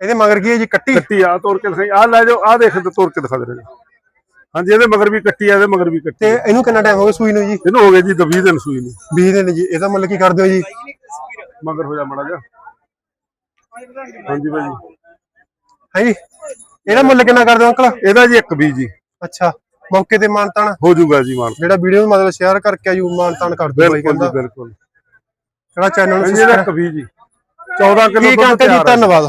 ਇਹਦੇ ਮਗਰ ਕੀ ਹੈ ਜੀ ਕੱਟੀ? ਕੱਟੀ ਆ ਤੋੜ ਕੇ ਦਿਖਾਈ। ਆ ਲੈ ਜਾਓ ਆ ਦੇਖ ਤੇ ਤੋੜ ਕੇ ਦਿਖਾ ਦੇ ਹਾਂਜੀ ਇਹਦੇ ਮਗਰ ਵੀ ਕੱਟੀ ਆ ਇਹਦੇ ਮਗਰ ਵੀ ਕੱਟੀ ਤੇ। ਇਹਨੂੰ ਕਿੰਨਾ ਟਾਈਮ ਹੋ ਗਿਆ ਸੂਈ ਨੂੰ ਜੀ? ਇਹਨੂੰ ਹੋ ਗਏ ਜੀ 20 ਦਿਨ ਸੂਈ ਨੂੰ। 20 ਦਿਨ ਜੀ ਇਹਦਾ ਮੁੱਲ ਕੀ ਕਰਦੇ ਹੋ ਜੀ? ਮਗਰ ਹੋ ਜਾ ਮੜਾ ਜਾ ਹਾਂਜੀ ਬਾਈ ਜੀ ਹੈ ਜੀ? ਇਹਦਾ ਮੁੱਲ ਕਿੰਨਾ ਕਰਦੇ ਹੋ ਅੰਕਲ? ਇਹਦਾ ਜੀ ਇੱਕ ਵੀ ਜੀ। ਅੱਛਾ ਮੌਕੇ ਤੇ ਮਾਨਤਾਨ ਹੋ ਜਾਊਗਾ ਜੀ ਮਾਨ। ਜਿਹੜਾ ਵੀਡੀਓ ਨੂੰ ਮਤਲਬ ਸ਼ੇਅਰ ਕਰਕੇ ਆਜੂ ਮਾਨਤਾਨ ਕਰ ਦਿਓ ਬਾਈ ਬਿਲਕੁਲ ਕਹਿੰਦਾ। ਜੀ ਬਿਲਕੁਲ। ਜਿਹੜਾ ਚੈਨਲ ਨੂੰ ਹਾਂਜੀ ਵੀ ਜੀ। 14 ਕਿਲੋ ਦੁੱਧ ਤਿਆਰ। ਧੰਨਵਾਦ।